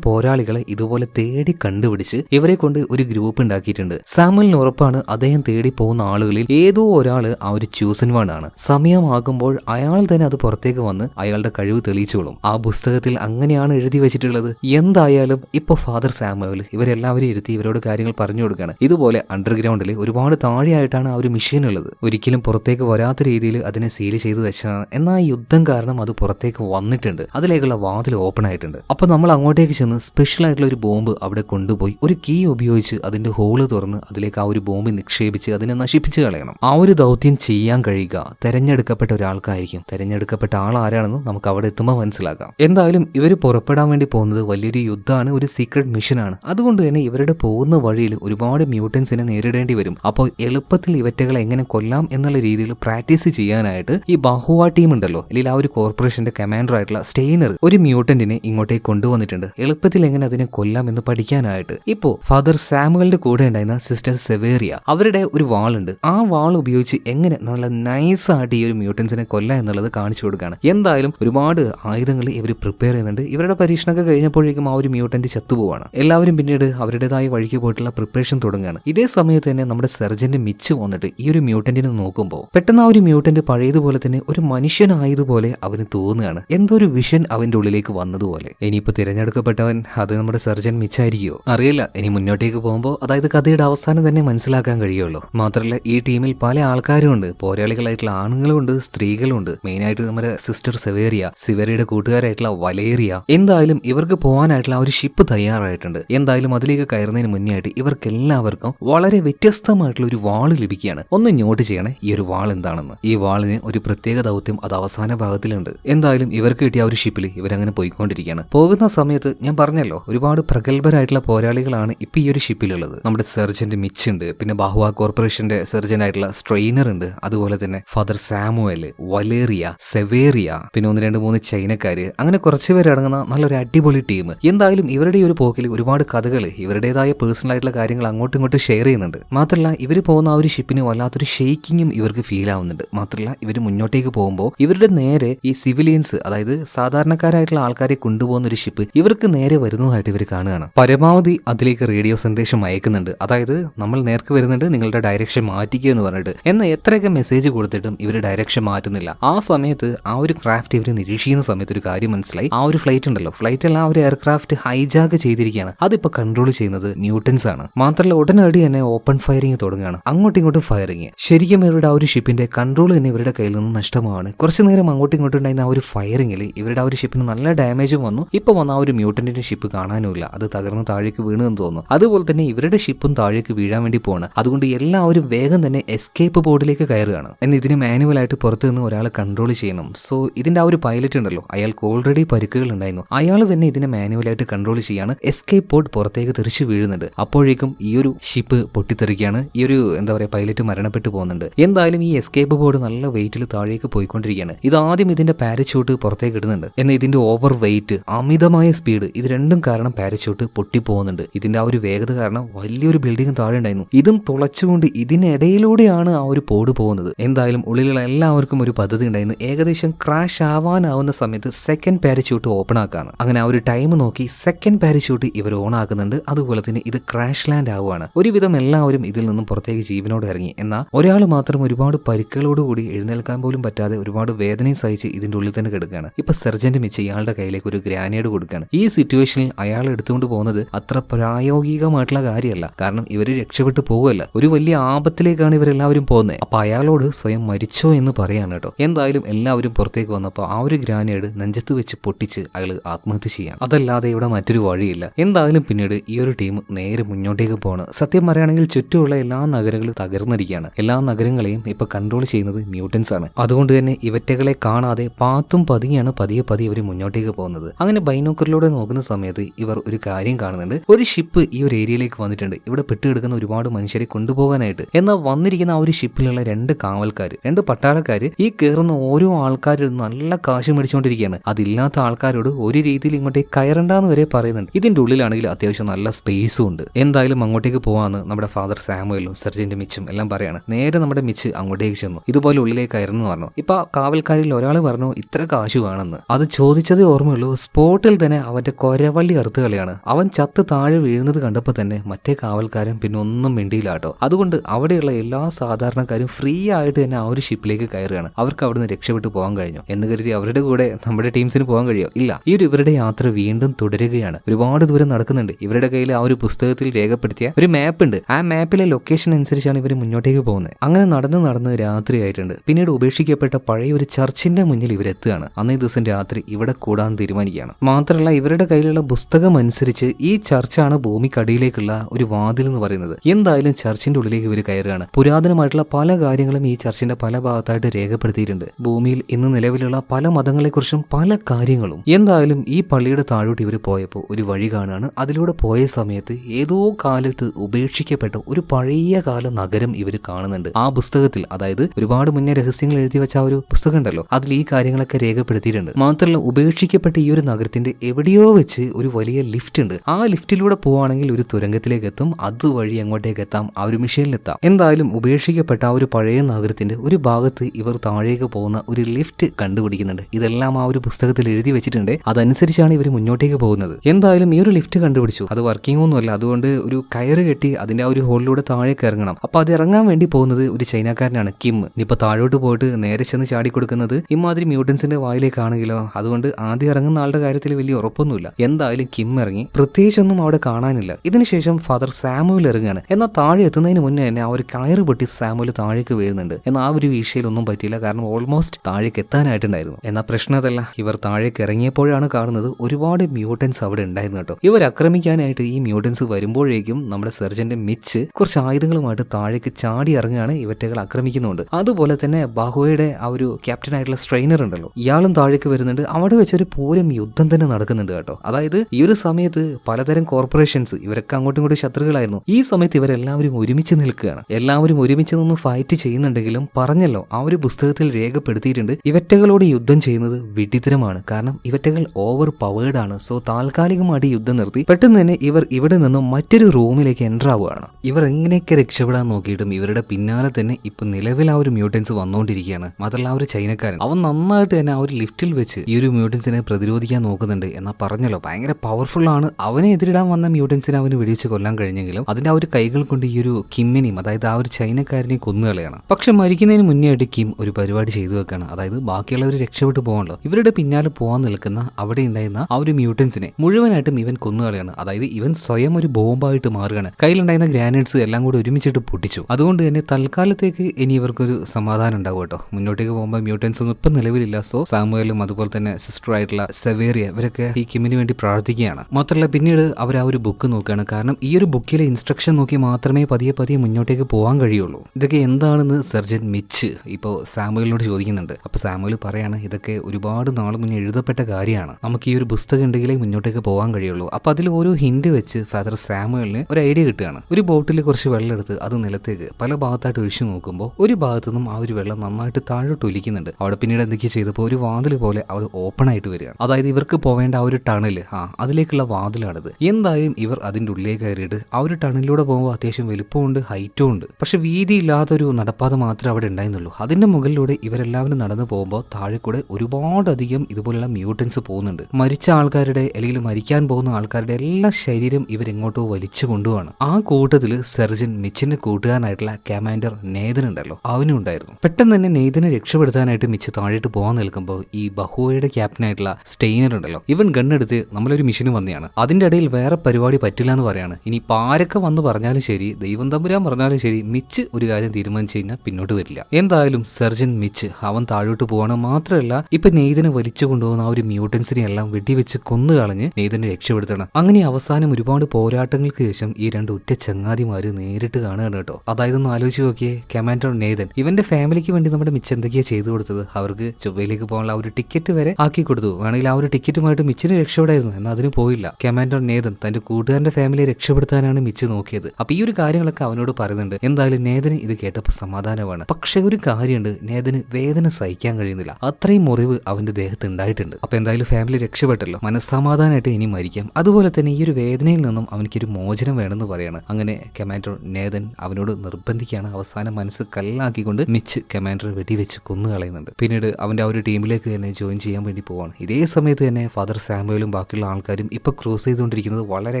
പോരാളികളെ ഇതുപോലെ തേടി കണ്ടുപിടിച്ച് ഇവരെ കൊണ്ട് ഒരു ഗ്രൂപ്പ് ഉണ്ടാക്കിയിട്ടുണ്ട്. സാമുവലിന് ഉറപ്പാണ് അദ്ദേഹം തേടി പോകുന്ന ആളുകളിൽ ഏതോ ഒരാൾ ആ ഒരു ചൂസൻ വൺ ആണ്. സമയമാകുമ്പോൾ അയാൾ തന്നെ അത് പുറത്തേക്ക് വന്ന് അയാളുടെ കഴിവ് തെളിയിച്ചോളും. ആ പുസ്തകത്തിൽ അങ്ങനെയാണ് എഴുതി വെച്ചിട്ടുള്ളത്. എന്തായാലും ഇപ്പൊ ഫാദർ സാമുവൽ ഇവരെല്ലാവരും ഇരുത്തി ഇവരോട് കാര്യങ്ങൾ പറഞ്ഞു കൊടുക്കുകയാണ്. ഇതുപോലെ അണ്ടർഗ്രൗണ്ടിൽ ഒരുപാട് താഴെയായിട്ടാണ് ആ ഒരു മിഷീൻ ഉള്ളത്. ഒരിക്കലും പുറത്തേക്ക് വരാത്ത രീതിയിൽ അതിനെ സീൽ ചെയ്തു വെച്ചാണ് എന്നാൽ യുദ്ധം കാരണം അത് പുറത്തേക്ക് വന്നിട്ടുണ്ട്. അതിലേക്കുള്ള വാതിൽ ഓപ്പൺ ആയിട്ടുണ്ട്. അപ്പൊ നമ്മൾ അങ്ങോട്ടേക്ക് ചെന്ന് സ്പെഷ്യൽ ആയിട്ടുള്ള ഒരു ബോംബ് അവിടെ കൊണ്ടുപോയി ഒരു കീ ഉപയോഗിച്ച് അതിന്റെ ഹോൾ തുറന്ന് അതിലേക്ക് ആ ഒരു ബോംബ് നിക്ഷേപിച്ച് അതിനെ നശിപ്പിച്ച് കളയണം. ആ ഒരു ദൗത്യം ചെയ്യാൻ കഴിയുക. തെരഞ്ഞെടുക്കപ്പെട്ട ഒരാൾക്കായിരിക്കും. തെരഞ്ഞെടുക്കപ്പെട്ട ആൾ ആരാണെന്ന് നമുക്ക് അവിടെ എത്തുമ്പോൾ മനസ്സിലാക്കാം. എന്തായാലും ഇവർ പുറപ്പെടാൻ വേണ്ടി പോകുന്നത് വലിയൊരു യുദ്ധമാണ് ഒരു സീക്രട്ട് മിഷനാണ് അതുകൊണ്ട് തന്നെ ഇവരുടെ പോകുന്ന വഴിയിൽ ഒരുപാട് മ്യൂട്ടൻസിനെ നേരിടേണ്ടി വരും. അപ്പോൾ എളുപ്പത്തിൽ ഇവറ്റകളെ എങ്ങനെ കൊല്ലാം എന്നുള്ള രീതിയിൽ പ്രാക്ടീസ് ചെയ്യാനായിട്ട് ഈ ബാഹുവ ടീം ഉണ്ടല്ലോ അല്ലെങ്കിൽ ആ ഒരു കോർപ്പറേഷന്റെ കമാൻഡർ ആയിട്ടുള്ള സ്റ്റെയിനർ ഒരു മ്യൂട്ടന്റിനെ ഇങ്ങോട്ടേക്ക് കൊണ്ടുവന്നിട്ടുണ്ട്. എളുപ്പത്തിൽ എങ്ങനെ അതിനെ കൊല്ലാം എന്ന് പഠിക്കാനായിട്ട്. ഇപ്പോ ഫാദർ സാമുകളുടെ കൂടെ ഉണ്ടായിരുന്ന സിസ്റ്റർ സെവേറിയ അവരുടെ ഒരു വാളുണ്ട്. ആ വാൾ ഉപയോഗിച്ച് എങ്ങനെ നല്ല നൈസായിട്ട് ഈ ഒരു മ്യൂട്ടൻസിനെ കൊല്ലാം എന്നുള്ളത് കാണിച്ചു കൊടുക്കുകയാണ് എന്തായാലും ഒരുപാട് ആയുധങ്ങൾ ഇവർ പ്രിപ്പയർ ചെയ്യുന്നുണ്ട്. ഇവരുടെ പരീക്ഷണമൊക്കെ കഴിഞ്ഞപ്പോഴേക്കും ആ ഒരു മ്യൂട്ടന്റ് ചത്തുപോവാണ് എല്ലാവരും പിന്നീട് അവരുടേതായ വഴിക്ക് പോയിട്ടുള്ള പ്രിപ്പറേഷൻ തുടങ്ങുകയാണ്. ഇതേ സമയത്ത് തന്നെ നമ്മുടെ സെർജന്റ് മിച്ച് വന്നിട്ട് ഈ ഒരു മ്യൂട്ടന്റിനെ നോക്കുമ്പോൾ പെട്ടെന്ന് ആ ഒരു മ്യൂട്ടന്റ് പഴയതുപോലെ തന്നെ ഒരു മനുഷ്യനായതുപോലെ അവന് തോന്നുകയാണ്. എന്തോ ഒരു വിഷൻ അവന്റെ ഉള്ളിലേക്ക് വന്നതുപോലെ. ഇനിയിപ്പോ തിരഞ്ഞെടുക്കപ്പെട്ടവൻ അത് നമ്മുടെ സർജൻ മിച്ചായിരിക്കുമോ അറിയില്ല. ഇനി മുന്നോട്ടേക്ക് പോകുമ്പോൾ അതായത് കഥയുടെ അവസാനം തന്നെ മനസ്സിലാക്കാൻ കഴിയുള്ളൂ. മാത്രമല്ല ഈ ടീമിൽ പല ആൾക്കാരും ഉണ്ട് പോരാളികളായിട്ടുള്ള ആണുങ്ങളുണ്ട് സ്ത്രീകളുണ്ട് മെയിനായിട്ട് നമ്മുടെ സിസ്റ്റർ സെവേറിയ സിവേറിയുടെ കൂട്ടുകാരായിട്ടുള്ള വലേറിയ. എന്തായാലും ഇവർക്ക് പോകാനായിട്ടുള്ള ഒരു ഷിപ്പ് തയ്യാറായിട്ടുണ്ട്. എന്തായാലും അതിലേക്ക് കയറുന്നതിന് മുന്നേ ആയിട്ട് ഇവർക്ക് എല്ലാവർക്കും വളരെ വ്യത്യസ്തമായിട്ടുള്ള ഒരു വാൾ ലഭിക്കുകയാണ്. ഒന്ന് നോട്ട് ചെയ്യണേ. ഈ ഒരു വാൾ എന്താണെന്ന്. ഈ വാളിന് ഒരു പ്രത്യേക ദൗത്യം അത് അവസാന ഭാഗത്തിലുണ്ട്. എന്തായാലും ഇവർക്ക് കിട്ടിയ ഒരു ഷിപ്പിൽ ഇവരങ്ങനെ പോയിക്കൊണ്ടിരിക്കുകയാണ്. പോകുന്ന സമയത്ത് ഞാൻ പറഞ്ഞല്ലോ ഒരുപാട് പ്രഗത്ഭരായിട്ടുള്ള പോരാളികളാണ് ഇപ്പോൾ ഈ ഒരു ഷിപ്പിലുള്ളത്. നമ്മുടെ സർജന്റ് മിച്ച് ഉണ്ട് പിന്നെ ബാഹുവ കോർപ്പറേഷന്റെ സെർജന്റ് ആയിട്ടുള്ള സ്ട്രെയിനർ ഉണ്ട് അതുപോലെ തന്നെ ഫാദർ സാമുവൽ വലേറിയ സെവേറിയ പിന്നെ ഒന്ന് രണ്ട് മൂന്ന് ചൈനക്കാര് അങ്ങനെ കുറച്ച് പേരടങ്ങുന്ന നല്ലൊരു അടിപൊളി ടീം. എന്തായാലും ഇവരുടെ ഒരു പോക്കിൽ ഒരുപാട് കഥകൾ ഇവരുടേതായ പേഴ്സണൽ ആയിട്ടുള്ള കാര്യങ്ങൾ അങ്ങോട്ടും ഇങ്ങോട്ടും ഷെയർ ചെയ്യുന്നുണ്ട്. മാത്രമല്ല ഇവർ പോകുന്ന ആ ഒരു ഷിപ്പിന് വല്ലാത്തൊരു ഷെയ്ക്കിങ്ങും ഇവർക്ക് ഫീൽ ആവുന്നുണ്ട്. മാത്രമല്ല ഇവർ മുന്നോട്ടേക്ക് പോകുമ്പോൾ ഇവരുടെ നേരെ ഈ സിവിലിയൻസ് അതായത് സാധാരണക്കാരായിട്ടുള്ള ആൾക്കാരെ കൊണ്ടുപോകുന്ന ഒരു ഷിപ്പ് ഇവർക്ക് നേരെ വരുന്നതായിട്ട് ഇവർ കാണുകയാണ്. പരമാവധി അതിലേക്ക് റേഡിയോ സന്ദേശം അയക്കുന്നുണ്ട്. അതായത് നമ്മൾ നേർക്ക് വരുന്നുണ്ട് നിങ്ങളുടെ ഡയറക്ഷൻ മാറ്റിക്കുക എന്ന് പറഞ്ഞിട്ട്. എന്നാൽ എത്രയൊക്കെ മെസ്സേജ് കൊടുത്തിട്ടും ഇവർ ഡയറക്ഷൻ മാറ്റുന്നില്ല. ആ സമയത്ത് ആ ഒരു ക്രാഫ്റ്റ് ഇവർ നിരീക്ഷിക്കുന്ന സമയത്ത് ഒരു കാര്യം മനസ്സിലായി. ആ ഒരു ഫ്ലൈറ്റ് ഉണ്ടല്ലോ. ഫ്ലൈറ്റ് അല്ല ആ ഒരു എയർക്രാഫ്റ്റ് ഹൈജാക്ക് ചെയ്തിരിക്കുകയാണ്. അതിപ്പോൾ കൺട്രോൾ ചെയ്യുന്നത് ന്യൂട്ടൻസ് ആണ്. മാത്രമല്ല ഉടനടി തന്നെ ഓപ്പൺ ഫയറിംഗ് തുടങ്ങുകയാണ്. അങ്ങോട്ടും ഇങ്ങോട്ടും ഫയറിംഗ് ശരിക്കും ഇവരുടെ ആ ഒരു ഷിപ്പിന്റെ കൺട്രോൾ തന്നെ ഇവരുടെ കയ്യിൽ നിന്ന് നഷ്ടമാണ്. കുറച്ചു നേരം അങ്ങോട്ടും ഇങ്ങോട്ടും ഉണ്ടായിരുന്ന ആ ഒരു ഫയറിംഗിൽ ഇവരുടെ ആ ഒരു ഷിപ്പിന് നല്ല ഡാമേജും വന്നു. ഇപ്പൊ വന്ന ആ ഒരു മ്യൂട്ടന്റിന്റെ ഷിപ്പ് കാണാനുമില്ല. അത് തകർന്ന് താഴേക്ക് വീണു എന്ന് തോന്നുന്നു. അതുപോലെ തന്നെ ഇവരുടെ ഷിപ്പും താഴേക്ക് വീഴാൻ വേണ്ടി പോവാണ്. അതുകൊണ്ട് എല്ലാവരും വേഗം തന്നെ എസ്കേപ്പ് ബോർഡിലേക്ക് കയറുകയാണ്. എന്ന് ഇതിന് മാനുവലായിട്ട് പുറത്ത് നിന്ന് ഒരാൾ കൺട്രോൾ ചെയ്യണം സോ ഇതിന്റെ ആ ഒരു പൈലറ്റ് ഉണ്ടല്ലോ. അയാൾക്ക് ഓൾറെഡി പരിക്കുകൾ ഉണ്ടായിരുന്നു. അയാൾ തന്നെ ഇതിനെ മാനുവൽ ആയിട്ട് കൺട്രോൾ ചെയ്യാണ്. എസ്കേപ്പ് ബോർഡ് പുറത്തേക്ക് തെറിച്ച് വീഴുന്നുണ്ട്. അപ്പോഴേക്കും ഈ ഒരു ഷിപ്പ് പൊട്ടിത്തെറിക്കുകയാണ്. ഈ ഒരു എന്താ പറയുക പൈലറ്റ് മരണപ്പെട്ടു പോകുന്നുണ്ട്. എന്തായാലും ഈ എസ്കേപ്പ് ബോർഡ് നല്ല വെയിറ്റിൽ താഴേക്ക് പോയിക്കൊണ്ടിരിക്കുകയാണ്. ഇത് ആദ്യം ഇതിന്റെ പാരച്യൂട്ട് പുറത്തേക്ക് ഇടുന്നുണ്ട്. എന്നാൽ ഇതിന്റെ ഓവർ വെയിറ്റ് അമിതമായ സ്പീഡ് ഇത് രണ്ടും പാരച്യൂട്ട് പൊട്ടിപ്പോകുന്നുണ്ട്. ഇതിന്റെ ആ ഒരു വേഗത കാരണം വലിയൊരു ബിൽഡിംഗ് താഴെ ഉണ്ടായിരുന്നു. ഇതും തുളച്ചുകൊണ്ട് ഇതിനിടയിലൂടെയാണ് ആ ഒരു പോട് പോകുന്നത്. എന്തായാലും ഉള്ളിലുള്ള എല്ലാവർക്കും ഒരു പദ്ധതി ഉണ്ടായിരുന്നു. ഏകദേശം ക്രാഷ് ആവാനാവുന്ന സമയത്ത് സെക്കൻഡ് പാരച്യൂട്ട് ഓപ്പൺ ആക്കാണ്. അങ്ങനെ ആ ഒരു ടൈം നോക്കി സെക്കൻഡ് പാരച്യൂട്ട് ഇവർ ഓൺ ആക്കുന്നുണ്ട്. അതുപോലെ തന്നെ ഇത് ക്രാഷ് ലാൻഡ് ആവുകയാണ് ഒരുവിധം എല്ലാവരും ഇതിൽ നിന്നും പുറത്തേക്ക് ജീവനോട് ഇറങ്ങി. എന്നാൽ ഒരാൾ മാത്രം ഒരുപാട് പരിക്കുകളോടുകൂടി എഴുന്നേൽക്കാൻ പോലും പറ്റാതെ ഒരുപാട് വേദനയും സഹിച്ച് ഇതിന്റെ ഉള്ളിൽ തന്നെ കിടക്കുകയാണ്. ഇപ്പൊ സെർജന്റ് മിച്ച് ഇയാളുടെ കയ്യിലേക്ക് ഒരു ഗ്രാനേഡ് കൊടുക്കുകയാണ്. ഈ സിറ്റുവേഷനിൽ അയാൾ എടുത്തുകൊണ്ട് പോകുന്നത് അത്ര പ്രായോഗികമായിട്ടുള്ള കാര്യമല്ല. കാരണം ഇവർ രക്ഷപ്പെട്ടു പോവുമല്ല ഒരു വലിയ ആപത്തിലേക്കാണ് ഇവരെല്ലാവരും പോകുന്നത് അപ്പൊ അയാളോട് സ്വയം മരിച്ചോ എന്ന് പറയാണ് കേട്ടോ. എന്തായാലും എല്ലാവരും പുറത്തേക്ക് വന്നപ്പോൾ ആ ഒരു ഗ്രാനേഡ് നെഞ്ചത്ത് വെച്ച് പൊട്ടിച്ച് അയാൾ ആത്മഹത്യ ചെയ്യാം. അതല്ലാതെ ഇവിടെ മറ്റൊരു വഴിയില്ല. എന്തായാലും പിന്നീട് ഈ ഒരു ടീം നേരെ മുന്നോട്ടേക്ക് പോകണം സത്യം പറയുകയാണെങ്കിൽ ചുറ്റുമുള്ള എല്ലാ നഗരങ്ങളും തകർന്നിരിക്കുകയാണ് എല്ലാ നഗരങ്ങളെയും ഇപ്പൊ കൺട്രോൾ ചെയ്യുന്നത് മ്യൂട്ടൻസ് ആണ്. അതുകൊണ്ട് തന്നെ ഇവറ്റകളെ കാണാതെ പാത്തും പതിയാണ് പതിയെ പതിയെ ഇവർ മുന്നോട്ടേക്ക് പോകുന്നത്. അങ്ങനെ ബൈനോക്കറിലൂടെ നോക്കുന്ന സമയത്ത് ഇവർ ഒരു കാര്യം കാണുന്നുണ്ട്. ഒരു ഷിപ്പ് ഈ ഒരു ഏരിയയിലേക്ക് വന്നിട്ടുണ്ട്. ഇവിടെ പെട്ടുകിടക്കുന്ന ഒരുപാട് മനുഷ്യരെ കൊണ്ടുപോകാനായിട്ട്. എന്നാൽ വന്നിരിക്കുന്ന ആ ഒരു ഷിപ്പിലുള്ള രണ്ട് കാവൽക്കാർ രണ്ട് പട്ടാളക്കാർ ഈ കയറുന്ന ഓരോ ആൾക്കാരും നല്ല കാശ് മേടിച്ചുകൊണ്ടിരിക്കുകയാണ്. അതില്ലാത്ത ആൾക്കാരോട് ഒരു രീതിയിൽ ഇങ്ങോട്ടേക്ക് കയറണ്ടെന്ന് വരെ പറയുന്നുണ്ട്. ഇതിന്റെ ഉള്ളിലാണെങ്കിൽ അത്യാവശ്യം നല്ല സ്പേസും ഉണ്ട്. എന്തായാലും അങ്ങോട്ടേക്ക് പോവാന്ന് നമ്മുടെ ഫാദർ സാമുവലും സർജന്റ് മിച്ചും എല്ലാം പറയാണ്. നേരെ നമ്മുടെ മിച്ച് അങ്ങോട്ടേക്ക് ചെന്നു. ഇതുപോലെ ഉള്ളിലേക്ക് കയറുന്നു പറഞ്ഞു. ഇപ്പൊ കാവൽക്കാരിൽ ഒരാൾ പറഞ്ഞു ഇത്ര കാശ് വേണമെന്ന്. അത് ചോദിച്ചതേ ഓർമ്മയുള്ളൂ. സ്പോട്ടിൽ തന്നെ അവന്റെ കൊരവള്ളി അറുത്ത് കളിയാണ്. അവൻ ചത്ത് താഴെ വീഴുന്നത് കണ്ടപ്പോൾ തന്നെ മറ്റേ കാവൽക്കാരൻ പിന്നെ ഒന്നും മിണ്ടിയില്ല കേട്ടോ. അതുകൊണ്ട് അവിടെയുള്ള എല്ലാ സാധാരണക്കാരും ഫ്രീ ആയിട്ട് തന്നെ ആ ഒരു ഷിപ്പിലേക്ക് കയറുകയാണ്. അവർക്ക് അവിടുന്ന് രക്ഷപ്പെട്ടു പോകാൻ കഴിഞ്ഞു. എന്ന് കരുതി അവരുടെ കൂടെ നമ്മുടെ ടീംസിന് പോകാൻ കഴിയോ? ഇല്ല. ഈ ഒരു ഇവരുടെ യാത്ര വീണ്ടും തുടരുകയാണ്. ഒരുപാട് ദൂരം നടക്കുന്നുണ്ട്. ഇവരുടെ കയ്യിൽ ആ ഒരു പുസ്തകത്തിൽ രേഖപ്പെടുത്തിയ ഒരു മാപ്പ് ഉണ്ട്. ആ മാപ്പിലെ ലൊക്കേഷൻ അനുസരിച്ചാണ് ഇവർ മുന്നോട്ടേക്ക് പോകുന്നത്. അങ്ങനെ നടന്ന് നടന്ന് രാത്രിയായിട്ടുണ്ട് പിന്നീട് ഉപേക്ഷിക്കപ്പെട്ട പഴയ ഒരു ചർച്ചിന്റെ മുന്നിൽ ഇവരെത്തുകയാണ്. അന്നേ ദിവസം രാത്രി ഇവിടെ കൂടാൻ തീരുമാനിക്കുകയാണ്. മാത്രമല്ല ഇവരുടെ കയ്യിലുള്ള അനുസരിച്ച് ഈ ചർച്ചാണ് ഭൂമിക്കടിയിലേക്കുള്ള ഒരു വാതിൽ എന്ന് പറയുന്നത്. എന്തായാലും ചർച്ചിന്റെ ഉള്ളിലേക്ക് ഇവർ കയറുകയാണ്. പുരാതനമായിട്ടുള്ള പല കാര്യങ്ങളും ഈ ചർച്ചിന്റെ പല ഭാഗത്തായിട്ട് രേഖപ്പെടുത്തിയിട്ടുണ്ട്. ഭൂമിയിൽ ഇന്ന് നിലവിലുള്ള പല മതങ്ങളെക്കുറിച്ചും പല കാര്യങ്ങളും. എന്തായാലും ഈ പള്ളിയുടെ താഴോട്ട് ഇവർ പോയപ്പോൾ ഒരു വഴി കാണുകയാണ് അതിലൂടെ പോയ സമയത്ത് ഏതോ കാലത്ത് ഉപേക്ഷിക്കപ്പെട്ട ഒരു പഴയ കാല നഗരം ഇവർ കാണുന്നുണ്ട്. ആ പുസ്തകത്തിൽ അതായത് ഒരുപാട് മുന്നേ രഹസ്യങ്ങൾ എഴുതി വെച്ച ഒരു പുസ്തകം ഉണ്ടല്ലോ അതിൽ ഈ കാര്യങ്ങളൊക്കെ രേഖപ്പെടുത്തിയിട്ടുണ്ട്. മാത്രമല്ല ഉപേക്ഷിക്കപ്പെട്ട ഈ ഒരു നഗരത്തിന്റെ എവിടെയോ വെച്ച് ഒരു വലിയ ലിഫ്റ്റ് ഉണ്ട്. ആ ലിഫ്റ്റിലൂടെ പോവാണെങ്കിൽ ഒരു തുരങ്കത്തിലേക്ക് എത്തും അതുവഴി എങ്ങോട്ടേക്ക് എത്താം ആ ഒരു മിഷനിലെത്താം എന്തായാലും ഉപേക്ഷിക്കപ്പെട്ട ആ ഒരു പഴയ നഗരത്തിന്റെ ഒരു ഭാഗത്ത് ഇവർ താഴേക്ക് പോകുന്ന ഒരു ലിഫ്റ്റ് കണ്ടുപിടിക്കുന്നുണ്ട്. ഇതെല്ലാം ആ ഒരു പുസ്തകത്തിൽ എഴുതി വെച്ചിട്ടുണ്ട്. അതനുസരിച്ചാണ് ഇവർ മുന്നോട്ടേക്ക് പോകുന്നത്. എന്തായാലും ഈ ഒരു ലിഫ്റ്റ് കണ്ടുപിടിച്ചു. അത് വർക്കിംഗ് ഒന്നുമല്ല. അതുകൊണ്ട് ഒരു കയറ് കെട്ടി അതിന്റെ ആ ഒരു ഹോളിലൂടെ താഴേക്ക് ഇറങ്ങണം. അപ്പൊ അത് ഇറങ്ങാൻ വേണ്ടി പോകുന്നത് ഒരു ചൈനക്കാരനാണ് കിം. ഇനിയിപ്പോ താഴോട്ട് പോയിട്ട് നേരെ ചെന്ന് ചാടി കൊടുക്കുന്നത് ഇമാതിരി മ്യൂട്ടൻസിന്റെ വായിലേക്കാണെങ്കിലോ? അതുകൊണ്ട് ആദ്യം ഇറങ്ങുന്ന ആളുടെ കാര്യത്തിൽ വലിയ ഉറപ്പൊന്നുമില്ല. എന്തായാലും കിം ഇറങ്ങി പ്രത്യേകിച്ചൊന്നും അവിടെ കാണാനില്ല. ഇതിനുശേഷം ഫാദർ സാമുവിൽ ഇറങ്ങുകയാണ്. എന്നാൽ താഴെ എത്തുന്നതിന് മുന്നേ തന്നെ ആ ഒരു കയറ് പൊട്ടി സാമുവിൽ താഴേക്ക് വീഴുന്നുണ്ട്. എന്നാൽ ആ ഒരു വീഴ്ചയിലൊന്നും പറ്റിയില്ല. കാരണം ഓൾമോസ്റ്റ് താഴേക്ക് എത്താനായിട്ടുണ്ടായിരുന്നു. എന്നാൽ പ്രശ്നം അതല്ല ഇവർ താഴേക്ക് ഇറങ്ങിയപ്പോഴാണ് കാണുന്നത് ഒരുപാട് മ്യൂട്ടൻസ് അവിടെ ഉണ്ടായിരുന്നു കേട്ടോ. ഇവർ ആക്രമിക്കാനായിട്ട് ഈ മ്യൂട്ടൻസ് വരുമ്പോഴേക്കും നമ്മുടെ സർജന്റെ മിച്ച് കുറച്ച് ആയുധങ്ങളുമായിട്ട് താഴേക്ക് ചാടി ഇറങ്ങുകയാണ്. ഇവറ്റകൾ ആക്രമിക്കുന്നുണ്ട്. അതുപോലെ തന്നെ ബാഹുവയുടെ ആ ഒരു ക്യാപ്റ്റൻ ആയിട്ടുള്ള സ്ട്രെയിനർ ഉണ്ടല്ലോ. ഇയാളും താഴേക്ക് വരുന്നുണ്ട്. അവിടെ വെച്ചൊരു പൂരം യുദ്ധം തന്നെ നടക്കുന്നുണ്ട് കേട്ടോ. അതായത് ഒരു സമയത്ത് പലതരം കോർപ്പറേഷൻസ് ഇവരൊക്കെ അങ്ങോട്ടും ഇങ്ങോട്ടും ശത്രുക്കളായിരുന്നു. ഈ സമയത്ത് ഇവരെല്ലാവരും ഒരുമിച്ച് നിൽക്കുകയാണ്. എല്ലാവരും ഒരുമിച്ച് നിന്ന് ഫൈറ്റ് ചെയ്യുന്നുണ്ടെങ്കിലും പറഞ്ഞല്ലോ ആ ഒരു പുസ്തകത്തിൽ രേഖപ്പെടുത്തിയിട്ടുണ്ട് ഇവറ്റകളോട് യുദ്ധം ചെയ്യുന്നത് വിഡിതരമാണ് കാരണം ഇവറ്റകൾ ഓവർ പവേർഡ് ആണ്. സോ താൽക്കാലികമായിട്ട് യുദ്ധം നിർത്തി. പെട്ടെന്ന് തന്നെ ഇവർ ഇവിടെ നിന്നും മറ്റൊരു റൂമിലേക്ക് എന്റർ ആവുകയാണ്. ഇവർ എങ്ങനെയൊക്കെ രക്ഷപ്പെടാൻ നോക്കിയിട്ടും ഇവരുടെ പിന്നാലെ തന്നെ ഇപ്പൊ നിലവിൽ ആ ഒരു മ്യൂട്ടൻസ് വന്നുകൊണ്ടിരിക്കുകയാണ്. മാത്രമല്ല ആ ഒരു ചൈനക്കാരൻ. അവൻ നന്നായിട്ട് തന്നെ ആ ഒരു ലിഫ്റ്റിൽ വെച്ച് ഈ ഒരു മ്യൂട്ടൻസിനെ പ്രതിരോധിക്കാൻ നോക്കുന്നുണ്ട് എന്നാ പറഞ്ഞല്ലോ. ഭയങ്കര പവർഫുൾ ആണ്. അവനെ എതിരിടാൻ വന്ന മ്യൂട്ടൻസിനെ അവന് വെടിവെച്ച് കൊല്ലാൻ കഴിഞ്ഞെങ്കിലും അതിന്റെ ആ ഒരു കൈകൾ കൊണ്ട് ഈ ഒരു കിമ്മിനെയും അതായത് ആ ഒരു ചൈനക്കാരനെയും കൊന്നുകളയാണ്. പക്ഷെ മരിക്കുന്നതിന് മുന്നേ ആയിട്ട് ഒരു പരിപാടി ചെയ്തു വെക്കാണ്. അതായത് ബാക്കിയുള്ളവർ രക്ഷപ്പെട്ടു പോകാണല്ലോ ഇവരുടെ പിന്നാലെ പോകാൻ നിൽക്കുന്ന അവിടെ ഉണ്ടായിരുന്ന ആ ഒരു മ്യൂട്ടൻസിനെ മുഴുവനായിട്ടും ഇവൻ കൊന്നുകളയാണ്. അതായത് ഇവൻ സ്വയം ഒരു ബോംബായിട്ട് മാറുകയാണ്. കയ്യിലുണ്ടായിരുന്ന ഗ്രാനേഡ്സ് എല്ലാം കൂടി ഒരുമിച്ചിട്ട് പൊട്ടിച്ചു. അതുകൊണ്ട് തന്നെ തൽക്കാലത്തേക്ക് ഇനി ഇവർക്കൊരു സമാധാനം ഉണ്ടാവും കേട്ടോ. മുന്നോട്ടേക്ക് പോകുമ്പോൾ മ്യൂട്ടൻസ് ഒന്നും ഇപ്പം നിലവിലില്ല. സോ സാമുവലും അതുപോലെ തന്നെ സിസ്റ്റർ ആയിട്ടുള്ള സെവേറിയ ഇവരൊക്കെ ഈ കിമ്മിന് വേണ്ടി പ്രാർത്ഥിക്കുകയാണ് മാത്രമല്ല പിന്നീട് അവർ ആ ഒരു ബുക്ക് നോക്കുകയാണ്. കാരണം ഈ ഒരു ബുക്കിലെ ഇൻസ്ട്രക്ഷൻ നോക്കി മാത്രമേ പതിയെ പതിയെ മുന്നോട്ടേക്ക് പോകാൻ കഴിയുള്ളൂ. ഇതൊക്കെ എന്താണെന്ന് സർജൻ മിച്ച് ഇപ്പോൾ സാമുവലിനോട് ചോദിക്കുന്നുണ്ട്. അപ്പോൾ സാമുവൽ പറയാണ് ഇതൊക്കെ ഒരുപാട് നാൾ മുന്നേ എഴുതപ്പെട്ട കാര്യമാണ്. നമുക്ക് ഈ ഒരു പുസ്തകം ഉണ്ടെങ്കിലേ മുന്നോട്ടേക്ക് പോകാൻ കഴിയുള്ളൂ. അപ്പോൾ അതിൽ ഓരോ ഹിൻഡ് വെച്ച് ഫാദർ സാമുവലിന് ഒരു ഐഡിയ കിട്ടുകയാണ്. ഒരു ബോട്ടിൽ കുറച്ച് വെള്ളം എടുത്ത് അത് നിലത്തേക്ക് പല ഭാഗത്തായിട്ട് ഒഴിച്ചു നോക്കുമ്പോൾ ഒരു ഭാഗത്തു നിന്നും ആ ഒരു വെള്ളം നന്നായിട്ട് താഴോട്ട് ഒലിക്കുന്നുണ്ട്. അവിടെ പിന്നീട് എന്തൊക്കെയാണ് ചെയ്തപ്പോൾ ഒരു വാതിൽ പോലെ അവിടെ ഓപ്പൺ ആയിട്ട് വരികയാണ്. അതായത് ഇവർക്ക് പോവേണ്ട ആ ഒരു ടണൽ ആ അതിലേക്കുള്ള വാതിലാണിത്. എന്തായാലും ഇവർ അതിന്റെ ഉള്ളിലേക്ക് കയറിയിട്ട് ആ ഒരു ടണലിലൂടെ പോകുമ്പോൾ അത്യാവശ്യം വലുപ്പമുണ്ട് ഹൈറ്റും ഉണ്ട്. പക്ഷെ വീതിയില്ലാത്തൊരു നടപ്പാത മാത്രമേ അവിടെ ഉണ്ടായിരുന്നുള്ളൂ. അതിന്റെ മുകളിലൂടെ ഇവരെല്ലാവരും നടന്നു പോകുമ്പോൾ താഴെ കൂടെ ഒരുപാടധികം ഇതുപോലുള്ള മ്യൂട്ടൻസ് പോകുന്നുണ്ട്. മരിച്ച ആൾക്കാരുടെ അല്ലെങ്കിൽ മരിക്കാൻ പോകുന്ന ആൾക്കാരുടെ എല്ലാ ശരീരം ഇവരെങ്ങോട്ടോ വലിച്ചു കൊണ്ടുപോവാണ്. ആ കൂട്ടത്തിൽ സർജൻ മിച്ചിന്റെ കൂട്ടുകാരനായിട്ടുള്ള കമാൻഡർ നേതൻ ഉണ്ടല്ലോ അവനും ഉണ്ടായിരുന്നു. പെട്ടെന്ന് തന്നെ നേതനെ രക്ഷപ്പെടുത്താനായിട്ട് മിച്ച് താഴേട്ട് പോകാൻ നിൽക്കുമ്പോൾ ഈ ബഹുവയുടെ ക്യാപ്റ്റനായിട്ടുള്ള സ്റ്റെയിനർ ഉണ്ടല്ലോ ഇവൻ ഗണ്ണെടുത്ത് നമ്മളൊരു മിഷന് വന്നെയാണ്. അതിന്റെ ഇടയിൽ വേറെ പരിപാടി പറ്റില്ല എന്ന് പറയാണ്. ഇനി പാരൊക്കെ വന്ന് പറഞ്ഞാലും ശരി ദൈവം തമ്പുരാൻ പറഞ്ഞാലും ശരി മിച്ച് ഒരു കാര്യം തീരുമാനിച്ചു കഴിഞ്ഞാൽ പിന്നോട്ട് വരില്ല. എന്തായാലും സർജൻ മിച്ച് അവൻ താഴോട്ട് പോവാണ് മാത്രമല്ല ഇപ്പൊ നെയ്തനെ വലിച്ചു കൊണ്ടുപോകുന്ന ആ ഒരു മ്യൂട്ടൻസിനെ എല്ലാം വെടിവെച്ച് കൊന്നു കളഞ്ഞ് നെയ്തനെ രക്ഷപ്പെടുത്തണം. അങ്ങനെ അവസാനം ഒരുപാട് പോരാട്ടങ്ങൾക്ക് ശേഷം ഈ രണ്ട് ഉറ്റ ചങ്ങാതിമാര് നേരിട്ട് കാണുകയാണ് കേട്ടോ. അതായത് ഒന്ന് ആലോചിച്ച് നോക്കിയേ കമാൻഡർ നെയ്തൻ. ഇവന്റെ ഫാമിലിക്ക് വേണ്ടി നമ്മുടെ മിച്ച് എന്തൊക്കെയാ ചെയ്തു കൊടുത്തത്? അവർക്ക് ചൊവ്വയിലേക്ക് പോകാനുള്ള ആ ഒരു ടിക്കറ്റ് വരെ ആക്കി കൊടുത്തു. വേണമെങ്കിൽ ആ ഒരു ടിക്കറ്റുമായിട്ട് മിച്ചിന് രക്ഷപ്പെടായിരുന്നു. എന്നാൽ അതിന് പോയില്ല. കമാൻഡർ നേതൻ തന്റെ കൂട്ടുകാരന്റെ ഫാമിലിയെ രക്ഷപ്പെടുത്താനാണ് മിച്ച് നോക്കിയത്. അപ്പൊ ഈ ഒരു കാര്യങ്ങളൊക്കെ അവനോട് പറയുന്നുണ്ട്. എന്തായാലും നേതന് ഇത് കേട്ടപ്പോൾ സമാധാനമാണ്. പക്ഷെ ഒരു കാര്യമുണ്ട്. നേതന് വേദന സഹിക്കാൻ കഴിയുന്നില്ല. അത്രയും മുറിവ് അവന്റെ ദേഹത്ത് ഉണ്ടായിട്ടുണ്ട്. അപ്പൊ എന്തായാലും ഫാമിലി രക്ഷപ്പെട്ടല്ലോ. മനസ്സമാധാനമായിട്ട് ഇനി മരിക്കാം. അതുപോലെ തന്നെ ഈ ഒരു വേദനയിൽ നിന്നും അവനിക്കൊരു മോചനം വേണമെന്ന് പറയാണ്. അങ്ങനെ കമാൻഡർ നേതൻ അവനോട് നിർബന്ധിക്കുകയാണ്. അവസാനം മനസ്സ് കല്ലാക്കിക്കൊണ്ട് മിച്ച് കമാൻഡർ വെടിവെച്ച് കൊന്നു കളയുന്നുണ്ട്. പിന്നീട് അവന്റെ ആ ഒരു ടീമിലേക്ക് തന്നെ ജോയിൻ ചെയ്യാൻ വേണ്ടി പോവാണ്. ഇതേ സമയത്ത് തന്നെ ഫാദർ സാമുവലും ബാക്കിയുള്ള ആൾക്കാരും ഇപ്പൊ ക്രോസ് ചെയ്തുകൊണ്ടിരിക്കുന്നത് വളരെ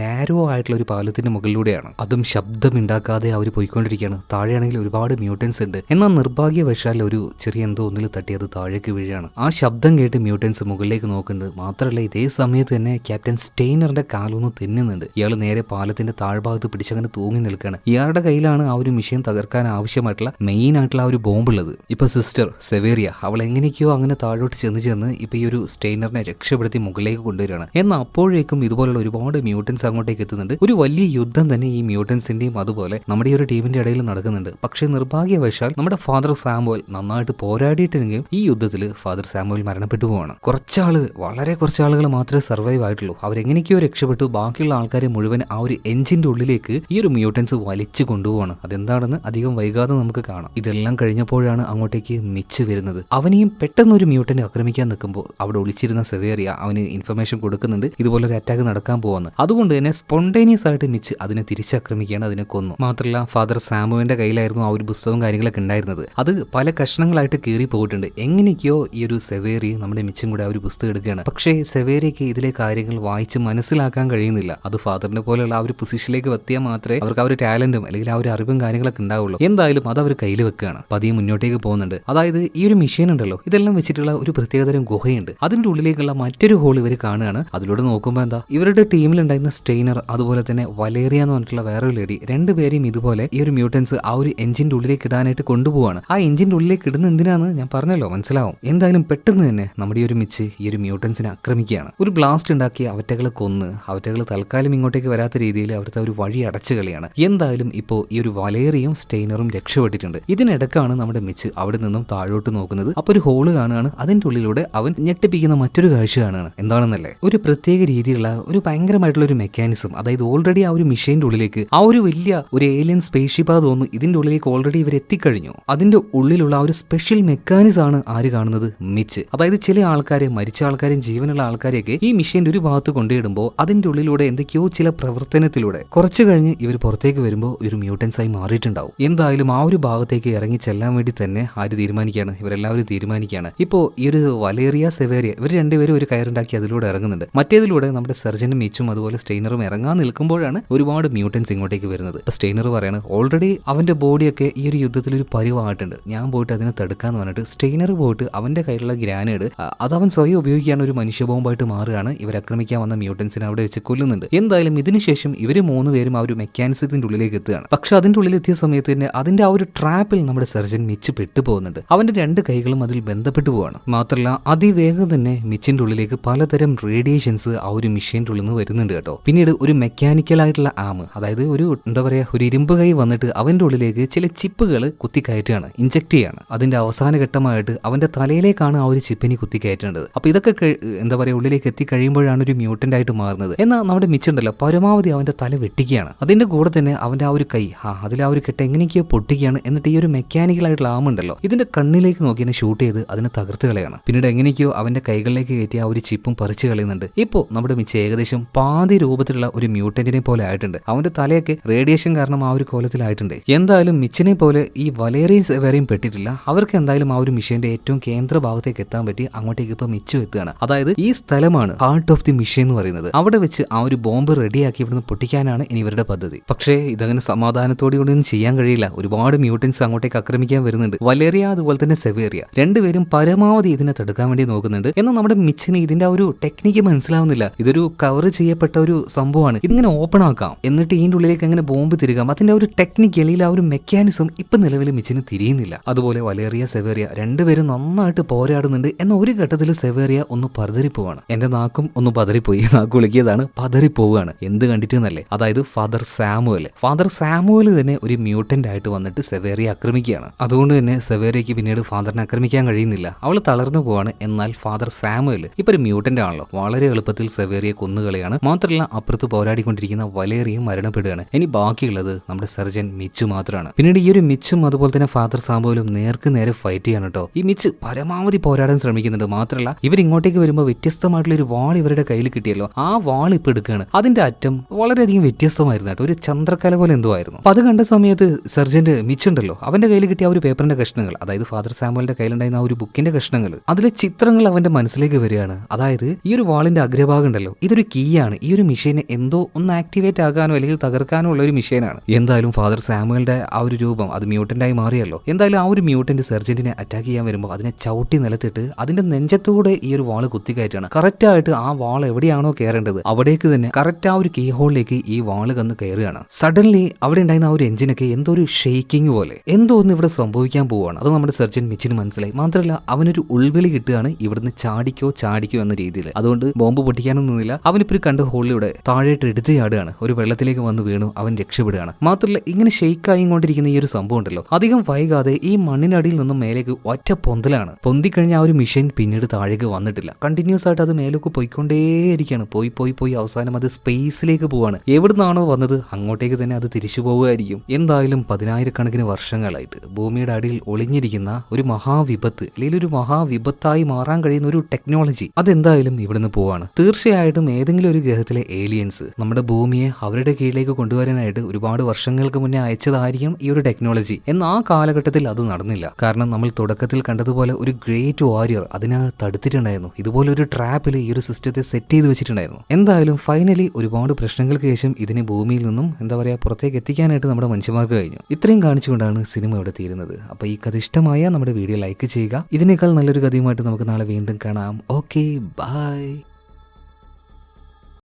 നാരോ ആയിട്ടുള്ള ഒരു പാലത്തിന്റെ മുകളിലൂടെയാണ്. അതും ശബ്ദമുണ്ടാക്കാതെ അവർ പോയിക്കൊണ്ടിരിക്കുകയാണ്. താഴെയാണെങ്കിൽ ഒരുപാട് മ്യൂട്ടൻസ് ഉണ്ട്. എന്നാൽ നിർഭാഗ്യവശാൽ ഒരു ചെറിയ എന്തോ ഒന്നിൽ തട്ടി അത് താഴേക്ക് വീഴുകയാണ്. ആ ശബ്ദം കേട്ട് മ്യൂട്ടൻസ് മുകളിലേക്ക് നോക്കുന്നുണ്ട്. മാത്രമല്ല ഇതേ സമയത്ത് തന്നെ ക്യാപ്റ്റൻ സ്റ്റെയിനറിന്റെ കാലൊന്ന് തെന്നുന്നുണ്ട്. ഇയാൾ നേരെ പാലത്തിന്റെ താഴ്ഭാഗത്ത് പിടിച്ചങ്ങനെ തൂങ്ങി നിൽക്കുകയാണ്. ഇയാളുടെ കയ്യിലാണ് ആ ഒരു മിഷൻ തകർക്കാൻ ആവശ്യമായിട്ടുള്ള മെയിൻ ആയിട്ടുള്ള ആ ഒരു ബോംബ് ഉള്ളത്. ഇപ്പൊ സിസ്റ്റർ സെവേറിയ അവൾ എങ്ങനെയൊക്കെയോ അങ്ങനെ താഴോട്ട് ചെന്ന് ചെന്ന് ഇപ്പൊ ഈ ഒരു സ്റ്റെയിനറിനെ രക്ഷപ്പെടുത്തി മുകളിലേക്ക് കൊണ്ടുവരികയാണ്. എന്നാൽ അപ്പോഴേക്കും ഇതുപോലുള്ള ഒരുപാട് മ്യൂട്ടൻസ് അങ്ങോട്ടേക്ക് എത്തുന്നുണ്ട്. ഒരു വലിയ യുദ്ധം തന്നെ ഈ മ്യൂട്ടൻസിന്റെയും അതുപോലെ നമ്മുടെ ഈ ഒരു ടീമിന്റെ ഇടയിൽ നടക്കുന്നുണ്ട്. പക്ഷേ നിർഭാഗ്യവശാൽ നമ്മുടെ ഫാദർ സാമുവൽ നന്നായിട്ട് പോരാടിയിട്ടെങ്കിലും ഈ യുദ്ധത്തിൽ ഫാദർ സാമുവൽ മരണപ്പെട്ടു പോവാണ്. കുറച്ചാൾ വളരെ കുറച്ച് ആളുകൾ മാത്രമേ സർവൈവ് ആയിട്ടുള്ളൂ. അവരെങ്ങനെയൊക്കെയോ രക്ഷപ്പെട്ടു. ബാക്കിയുള്ള ആൾക്കാരെ മുഴുവൻ ആ ഒരു എഞ്ചിന്റെ ഉള്ളിലേക്ക് ഈ ഒരു മ്യൂട്ടൻസ് വലിച്ചു കൊണ്ടുപോവാണ്. അതെന്താണെന്ന് അധികം വൈകാതെ നമുക്ക് കാണാം. ഇതെല്ലാം കഴിഞ്ഞപ്പോഴാണ് അങ്ങോട്ടേക്ക് മിച്ച് വരുന്നത്. അവനെയും പെട്ടെന്ന് ഒരു മ്യൂട്ടനെ ആക്രമിക്കാൻ നിൽക്കുമ്പോൾ അവിടെ ഒളിച്ചിരുന്ന സെവേറിയ അവന് ഇൻഫർമേഷൻ കൊടുക്കുന്നുണ്ട്. ഇതുപോലെ ഒരു അറ്റാക്ക് നടക്കാൻ പോകുന്നു അതുകൊണ്ട് തന്നെ സ്പോണ്ടേനിയസ് ആയിട്ട് മിച്ച് അതിനെ തിരിച്ചാക്രമിക്കുകയാണ് അതിനെ കൊന്നു. മാത്രമല്ല ഫാദർ സാമുവിന്റെ കയ്യിലായിരുന്നു ആ ഒരു പുസ്തകവും കാര്യങ്ങളൊക്കെ ഉണ്ടായിരുന്നത്. അത് പല കഷ്ണങ്ങളായിട്ട് കീറി പോയിട്ടുണ്ട്. എങ്ങനെയൊക്കെയോ ഈ ഒരു സെവേറി നമ്മുടെ മിച്ചും കൂടെ ആ ഒരു പുസ്തകം എടുക്കുകയാണ്. പക്ഷേ സെവേരിക്ക് ഇതിലെ കാര്യങ്ങൾ വായിച്ച് മനസ്സിലാക്കാൻ കഴിയുന്നില്ല. അത് ഫാദറിനെ പോലെയുള്ള ആ ഒരു പൊസിഷനിലേക്ക് എത്തിയാൽ മാത്രമേ അവർക്ക് ആ ഒരു ടാലന്റും അല്ലെങ്കിൽ ആ ഒരു അറിവും കാര്യങ്ങളൊക്കെ ഉണ്ടാവുള്ളൂ. എന്തായാലും അത് അവർ കയ്യിൽ വെക്കുകയാണ്. പതിയെ മുന്നോട്ടേക്ക് പോകുന്നുണ്ട്. അതായത് ഈ ഒരു മെഷീൻ ഉണ്ടല്ലോ ഇതെല്ലാം വെച്ചിട്ടുള്ള ഒരു പ്രത്യേകതരം ഗുഹയുണ്ട്. അതിന്റെ ഉള്ളിലേക്കുള്ള മറ്റൊരു ഹോൾ ഇവർ കാണുകയാണ്. അതിലൂടെ നോക്കുമ്പോൾ എന്താ ഇവരുടെ ടീമിലുണ്ടായിരുന്ന സ്റ്റെയിനർ അതുപോലെ തന്നെ വലേറിയ എന്ന് പറഞ്ഞിട്ടുള്ള വേറൊരു ലേഡി രണ്ടുപേരെയും ഇതുപോലെ ഈ ഒരു മ്യൂട്ടൻസ് ആ ഒരു എഞ്ചിന്റെ ഉള്ളിലേക്ക് ഇടാനായിട്ട് കൊണ്ടുപോവാണ്. ആ എഞ്ചിന്റെ ഉള്ളിലേക്ക് ഇടുന്ന എന്തിനാന്ന് ഞാൻ പറഞ്ഞല്ലോ മനസ്സിലാവും. എന്തായാലും പെട്ടെന്ന് തന്നെ നമ്മുടെ ഈ ഒരു മിച്ച് ഈ ഒരു മ്യൂട്ടൻസിനെ ആക്രമിക്കുകയാണ്. ഒരു ബ്ലാസ്റ്റ് ഉണ്ടാക്കി അവറ്റകളെ കൊന്ന് അവറ്റകൾ തൽക്കാലം ഇങ്ങോട്ടേക്ക് വരാത്ത രീതിയിൽ അവിടുത്തെ ഒരു വഴി അടച്ചു കളിയാണ്. എന്തായാലും ഇപ്പോൾ ഈ ഒരു വലേറിയും സ്റ്റെയിനറും രക്ഷപ്പെട്ടിട്ടുണ്ട്. ഇതിനിടക്കാണ് നമ്മുടെ മിച്ച് അവിടെ നിന്നും താഴോട്ട് നോക്കുന്നത്. അപ്പോൾ ഒരു ഹോൾ കാണുകയാണ്. അതിന്റെ ഉള്ളിലൂടെ അവൻ ഞെട്ടിപ്പിക്കുന്ന മറ്റൊരു കാഴ്ച കാണുകയാണ്. എന്താണെന്നല്ലേ? ഒരു പ്രത്യേക പ്രത്യേക രീതിയിലുള്ള ഒരു ഭയങ്കരമായിട്ടുള്ള ഒരു മെക്കാനിസം അതായത് ഓൾറെഡി ആ ഒരു മിഷീന്റെ ഉള്ളിലേക്ക് ആ ഒരു വലിയ ഒരു ഏലിയൻ സ്പേസ്ഷിപ്പ് അത് തോന്നുന്നു ഇതിന്റെ ഉള്ളിലേക്ക് ഓൾറെഡി ഇവർ എത്തിക്കഴിഞ്ഞു. അതിന്റെ ഉള്ളിലുള്ള ആ ഒരു സ്പെഷ്യൽ മെക്കാനിസം ആണ് ആര് കാണുന്നത്? മിച്ച്. അതായത് ചില ആൾക്കാരെ മരിച്ച ആൾക്കാരെയും ജീവനുള്ള ആൾക്കാരെയൊക്കെ ഈ മിഷീന്റെ ഒരു ഭാഗത്ത് കൊണ്ടുപോയിടുമ്പോൾ അതിന്റെ ഉള്ളിലൂടെ എന്തൊക്കെയോ ചില പ്രവർത്തനത്തിലൂടെ കുറച്ചു കഴിഞ്ഞ് ഇവർ പുറത്തേക്ക് വരുമ്പോൾ ഒരു മ്യൂട്ടൻസ് ആയി മാറിയിട്ടുണ്ടാവും. എന്തായാലും ആ ഒരു ഭാഗത്തേക്ക് ഇറങ്ങി ചെല്ലാൻ വേണ്ടി തന്നെ ആര് തീരുമാനിക്കുകയാണ്? ഇവരെല്ലാവരും തീരുമാനിക്കുകയാണ്. ഇപ്പോൾ ഈ ഒരു വലേറിയ സെവേറിയ ഇവർ രണ്ടുപേരും ഒരു കയറുണ്ടാക്കി അതിലൂടെ ഇറങ്ങുന്നുണ്ട്. മറ്റേതിലൂടെ നമ്മുടെ സെർജനും മിച്ചും അതുപോലെ സ്റ്റെയിനറും ഇറങ്ങാൻ നിൽക്കുമ്പോഴാണ് ഒരുപാട് മ്യൂട്ടൻസ് ഇങ്ങോട്ടേക്ക് വരുന്നത്. സ്റ്റെയിനർ പറയാണ് ഓൾറെഡി അവന്റെ ബോഡിയൊക്കെ ഈ ഒരു യുദ്ധത്തിൽ ഒരു പരിവായിട്ടുണ്ട്. ഞാൻ പോയിട്ട് അതിനെ തടുക്കാന്ന് പറഞ്ഞിട്ട് സ്റ്റെയിനർ പോയിട്ട് അവന്റെ കയ്യിലുള്ള ഗ്രാനേഡ് അത് അവൻ സ്വയം ഉപയോഗിക്കാൻ ഒരു മനുഷ്യബോംബായിട്ട് മാറുകയാണ്. ഇവർ ആക്രമിക്കാൻ വന്ന മ്യൂട്ടൻസിനെ അവിടെ വെച്ച് കൊല്ലുന്നുണ്ട്. എന്തായാലും ഇതിനുശേഷം ഇവർ മൂന്ന് പേരും ആ ഒരു മെക്കാനിസത്തിന്റെ ഉള്ളിലേക്ക് എത്തുകയാണ്. പക്ഷെ അതിന്റെ ഉള്ളിൽ എത്തിയ സമയത്ത് തന്നെ അതിന്റെ ആ ഒരു ട്രാപ്പിൽ നമ്മുടെ സർജൻ മിച്ച് പെട്ടുപോകുന്നുണ്ട്. അവന്റെ രണ്ട് കൈകളും അതിൽ ബന്ധപ്പെട്ടു പോവാണ് മാത്രമല്ല അതിവേഗം തന്നെ മിച്ചിന്റെ ഉള്ളിലേക്ക് പലതരം റേഡിയേഷൻസ് ആ ഒരു മെഷീന്റെ ഉള്ളിൽ നിന്ന് വരുന്നുണ്ട് കേട്ടോ. പിന്നീട് ഒരു മെക്കാനിക്കൽ ആയിട്ടുള്ള ആം അതായത് ഒരു എന്താ പറയുക ഒരു ഇരുമ്പ് കൈ വന്നിട്ട് അവന്റെ ഉള്ളിലേക്ക് ചില ചിപ്പുകൾ കുത്തിക്കയറ്റുകയാണ് ഇഞ്ചക്ട് ചെയ്യാണ്. അതിന്റെ അവസാന ഘട്ടമായിട്ട് അവന്റെ തലയിലേക്കാണ് ആ ഒരു ചിപ്പിനി കുത്തിക്കയറ്റേണ്ടത്. അപ്പോൾ ഇതൊക്കെ എന്താ പറയുക ഉള്ളിലേക്ക് എത്തി കഴിയുമ്പോഴാണ് ഒരു മ്യൂട്ടന്റ് ആയിട്ട് മാറുന്നത്. എന്നാൽ നമ്മുടെ മിച്ചുണ്ടല്ലോ പരമാവധി അവന്റെ തല വെട്ടിക്കുകയാണ്. അതിന്റെ കൂടെ തന്നെ അവന്റെ ആ ഒരു കൈ ആ അതിൽ ആ ഒരു കെട്ട് എങ്ങനെയൊക്കെയോ പൊട്ടിക്കുകയാണ്. എന്നിട്ട് ഈ ഒരു മെക്കാനിക്കൽ ആയിട്ടുള്ള ആം ഉണ്ടല്ലോ ഇതിന്റെ കണ്ണിലേക്ക് നോക്കി തന്നെ ഷൂട്ട് ചെയ്ത് അതിനെ തകർത്ത് കളയാണ്. പിന്നീട് എങ്ങനെയൊക്കെയോ അവന്റെ കൈകളിലേക്ക് കയറ്റി ആ ഒരു ചിപ്പും പറിച്ചു കളയുന്നുണ്ട്. ഇപ്പോൾ നമ്മുടെ മിച്ച ഏകദേശം പാതി രൂപത്തിലുള്ള ഒരു മ്യൂട്ടന്റിനെ പോലെ ആയിട്ടുണ്ട്. അവന്റെ തലയൊക്കെ റേഡിയേഷൻ കാരണം ആ ഒരു കോലത്തിലായിട്ടുണ്ട്. എന്തായാലും മിച്ചിനെ പോലെ ഈ വലേറിയും സെവേറിയും പെട്ടിട്ടില്ല. അവർക്ക് എന്തായാലും ആ ഒരു മിഷന്റെ ഏറ്റവും കേന്ദ്ര ഭാഗത്തേക്ക് എത്താൻ പറ്റി അങ്ങോട്ടേക്ക് ഇപ്പൊ മിച്ചു എത്തുകയാണ്. അതായത് ഈ സ്ഥലമാണ് ഹാർട്ട് ഓഫ് ദി മിഷൻ എന്ന് പറയുന്നത്. അവിടെ വെച്ച് ആ ഒരു ബോംബ് റെഡിയാക്കി ഇവിടുന്ന് പൊട്ടിക്കാനാണ് ഇനി ഇവരുടെ പദ്ധതി. പക്ഷേ ഇതങ്ങനെ സമാധാനത്തോടെ കൊണ്ടൊന്നും ചെയ്യാൻ കഴിയില്ല. ഒരുപാട് മ്യൂട്ടൻസ് അങ്ങോട്ടേക്ക് ആക്രമിക്കാൻ വരുന്നുണ്ട്. വലേറിയ അതുപോലെ തന്നെ സെവേറിയ. രണ്ടുപേരും പരമാവധി ഇതിനെ തടുക്കാൻ വേണ്ടി നോക്കുന്നുണ്ട്. എന്നാൽ നമ്മുടെ മിച്ചിന് ഇതിന്റെ ഒരു ടെക്നിക്ക് മനസ്സിലാവുന്നില്ല ഇതൊരു കവർ ചെയ്യപ്പെട്ട ഒരു സംഭവമാണ്. ഇതിങ്ങനെ ഓപ്പൺ ആക്കാം. എന്നിട്ട് ഇതിന്റെ ഉള്ളിലേക്ക് എങ്ങനെ ബോംബ് തിരികാം. അതിന്റെ ഒരു ടെക്നിക്ക് അല്ലെങ്കിൽ ആ ഒരു മെക്കാനിസം ഇപ്പൊ നിലവിൽ മിച്ചിന് തിരിയുന്നില്ല. അതുപോലെ വലേറിയ സെവേറിയ രണ്ടുപേരും നന്നായിട്ട് പോരാടുന്നുണ്ട് എന്ന ഒരു ഘട്ടത്തിൽ സെവേറിയ ഒന്ന് പതറിപ്പോവാണ്. എന്റെ നാക്കും ഒന്ന് പതറിപ്പോയി. നാക്ക് വിളിക്കിയതാണ് പതറിപ്പോവുകയാണ് എന്ത് കണ്ടിട്ട് എന്നല്ലേ അതായത് ഫാദർ സാമുവൽ ഫാദർ സാമുവൽ തന്നെ ഒരു മ്യൂട്ടന്റ് ആയിട്ട് വന്നിട്ട് സെവേറിയെ ആക്രമിക്കുകയാണ്. അതുകൊണ്ട് തന്നെ സെവേറിയയ്ക്ക് പിന്നീട് ഫാദറിനെ ആക്രമിക്കാൻ കഴിയുന്നില്ല. അവൾ തളർന്നു പോവാണ്. എന്നാൽ ഫാദർ സാമുവൽ ഇപ്പൊ ഒരു മ്യൂട്ടന്റ് ആണല്ലോ. വളരെ എളുപ്പത്തിൽ സെവേറിയെ കൊന്നുകളയാണ്. മാത്രമല്ല അപ്പുറത്ത് പോരാടിക്കൊണ്ടിരിക്കുന്ന വലേറിയും മരണപ്പെടുകയാണ്. ഇനി ബാക്കിയുള്ളത് നമ്മുടെ സർജൻ മിച്ചു മാത്രമാണ് പിന്നീട് ഈ ഒരു മിച്ചും അതുപോലെ തന്നെ ഫാദർ സാമ്പോലും നേർക്ക് നേരെ ഫൈറ്റ് ചെയ്യാണ് കേട്ടോ. ഈ മിച്ച് പരമാവധി പോരാടാൻ ശ്രമിക്കുന്നുണ്ട്. മാത്രമല്ല ഇവർ ഇങ്ങോട്ടേക്ക് വരുമ്പോൾ വ്യത്യസ്തമായിട്ടുള്ള ഒരു വാൾ ഇവരുടെ കയ്യിൽ കിട്ടിയല്ലോ. ആ വാൾ ഇപ്പൊ എടുക്കുകയാണ്. അതിന്റെ അറ്റം വളരെയധികം വ്യത്യസ്തമായിരുന്നു കേട്ടോ. ഒരു ചന്ദ്രക്കല പോലെ എന്തോ ആയിരുന്നു. അപ്പൊ അത് കണ്ട സമയത്ത് സർജന്റ് മിച്ചുണ്ടല്ലോ അവന്റെ കയ്യിൽ കിട്ടിയ ആ ഒരു പേപ്പറിന്റെ കഷ്ണങ്ങൾ അതായത് ഫാദർ സാമ്പോളിന്റെ കയ്യിലുണ്ടായിരുന്ന ആ ഒരു ബുക്കിന്റെ കഷ്ണങ്ങൾ അതിലെ ചിത്രങ്ങൾ അവന്റെ മനസ്സിലേക്ക് വരികയാണ്. അതായത് ഈ ഒരു വാളിന്റെ അഗ്രഭാഗം ഉണ്ടല്ലോ ഇതൊരു കീ ആണ് ഈ ഒരു മെഷീനെ എന്തോ ഒന്ന് ആക്ടിവേറ്റ് ആകാനോ അല്ലെങ്കിൽ തകർക്കാനോ ഉള്ള ഒരു മെഷീനാണ് എന്തായാലും ഫാദർ സാമുവലിന്റെ ആ ഒരു രൂപം അത് മ്യൂട്ടന്റ് ആയി മാറിയല്ലോ. എന്തായാലും ആ ഒരു മ്യൂട്ടന്റ് സർജന്റിനെ അറ്റാക്ക് ചെയ്യാൻ വരുമ്പോൾ അതിനെ ചവിട്ടി നിലത്തിട്ട് അതിന്റെ നെഞ്ചത്തൂടെ ഈ ഒരു വാൾ കുത്തിക്കയറ്റാണ് കറക്റ്റ് ആയിട്ട് ആ വാൾ എവിടെയാണോ കയറേണ്ടത് അവിടേക്ക് തന്നെ കറക്റ്റ് ആ ഒരു കീ ഹോളിലേക്ക് ഈ വാൾ കന്ന് കയറുകയാണ്. സഡൻലി അവിടെ ഉണ്ടായിരുന്ന ആ ഒരു എഞ്ചിനൊക്കെ എന്തോ ഒരു ഷെയ്ക്കിംഗ് പോലെ എന്തോ ഒന്ന് ഇവിടെ സംഭവിക്കാൻ പോവുകയാണ്. അത് നമ്മുടെ സർജൻ മിച്ചിന് മനസ്സിലായി. മാത്രമല്ല അവനൊരു ഉൾവിളി കിട്ടുകയാണ് ഇവിടുന്ന് ചാടിക്കോ ചാടിക്കോ എന്ന രീതിയിൽ. അതുകൊണ്ട് ബോംബ് പൊട്ടിക്കാനൊന്നും നിന്നില്ല. അവനിപ്പോൾ കണ്ട് ഹോളിലൂടെ താഴേട്ട് എടുത്ത് ചാടുകയാണ്. ഒരു വെള്ളത്തിലേക്ക് വന്ന് വീണു. അവൻ രക്ഷപ്പെടുകയാണ്. മാത്രമല്ല ഇങ്ങനെ ഷെയ്ക്കായി കൊണ്ടിരിക്കുന്ന ഈ ഒരു സംഭവം ഉണ്ടല്ലോ. അധികം വൈകാതെ ഈ മണ്ണിനടിയിൽ നിന്നും മേലേക്ക് ഒറ്റ പൊന്തലാണ്. പൊന്തി കഴിഞ്ഞ ആ ഒരു മിഷൻ പിന്നീട് താഴേക്ക് വന്നിട്ടില്ല. കണ്ടിന്യൂസ് ആയിട്ട് അത് മേലേക്ക് പോയിക്കൊണ്ടേയിരിക്കുകയാണ്. പോയി പോയി പോയി. അവസാനം അത് സ്പേസിലേക്ക് പോവാണ്. എവിടുന്നാണോ വന്നത് അങ്ങോട്ടേക്ക് തന്നെ അത് തിരിച്ചു പോവുകയായിരിക്കും. എന്തായാലും പതിനായിരക്കണക്കിന് വർഷങ്ങളായിട്ട് ഭൂമിയുടെ അടിയിൽ ഒളിഞ്ഞിരിക്കുന്ന ഒരു മഹാവിപത്ത് അല്ലെങ്കിൽ ഒരു മഹാവിപത്തായി മാറാൻ കഴിയുന്ന ഒരു ടെക്നോളജി അതെന്തായാലും ഇവിടുന്ന് പോവാണ്. തീർച്ചയായിട്ടും ഏതെങ്കിലും ഒരു ഗ്രഹത്തിലെ ഏലിയൻസ് നമ്മുടെ ഭൂമിയെ അവരുടെ കീഴിലേക്ക് കൊണ്ടുവരാനായിട്ട് ഒരുപാട് വർഷങ്ങൾക്ക് മുന്നേ അയച്ചതായിരിക്കും ഈ ഒരു ടെക്നോളജി എന്നാൽ ആ കാലഘട്ടത്തിൽ അത് നടന്നില്ല. കാരണം നമ്മൾ തുടക്കത്തിൽ കണ്ടതുപോലെ ഒരു ഗ്രേറ്റ് വാരിയർ അതിനെ തടുത്തിട്ടുണ്ടായിരുന്നു. ഇതുപോലെ ഒരു ട്രാപ്പിൽ ഈ ഒരു സിസ്റ്റത്തെ സെറ്റ് ചെയ്ത് വെച്ചിട്ടുണ്ടായിരുന്നു. എന്തായാലും ഫൈനലി ഒരുപാട് പ്രശ്നങ്ങൾക്ക് ശേഷം ഇതിനെ ഭൂമിയിൽ നിന്നും എന്താ പറയുക പുറത്തേക്ക് എത്തിക്കാനായിട്ട് നമ്മുടെ മനുഷ്യന്മാർക്ക് കഴിഞ്ഞു. ഇത്രയും കാണിച്ചുകൊണ്ടാണ് സിനിമ ഇവിടെ തീരുന്നത്. അപ്പോൾ ഈ കഥ ഇഷ്ടമായ നമ്മുടെ വീഡിയോ ലൈക്ക് ചെയ്യുക. ഇതിനേക്കാൾ നല്ലൊരു കഥയുമായിട്ട് നമുക്ക് നാളെ വീണ്ടും കാണാം. Okay bye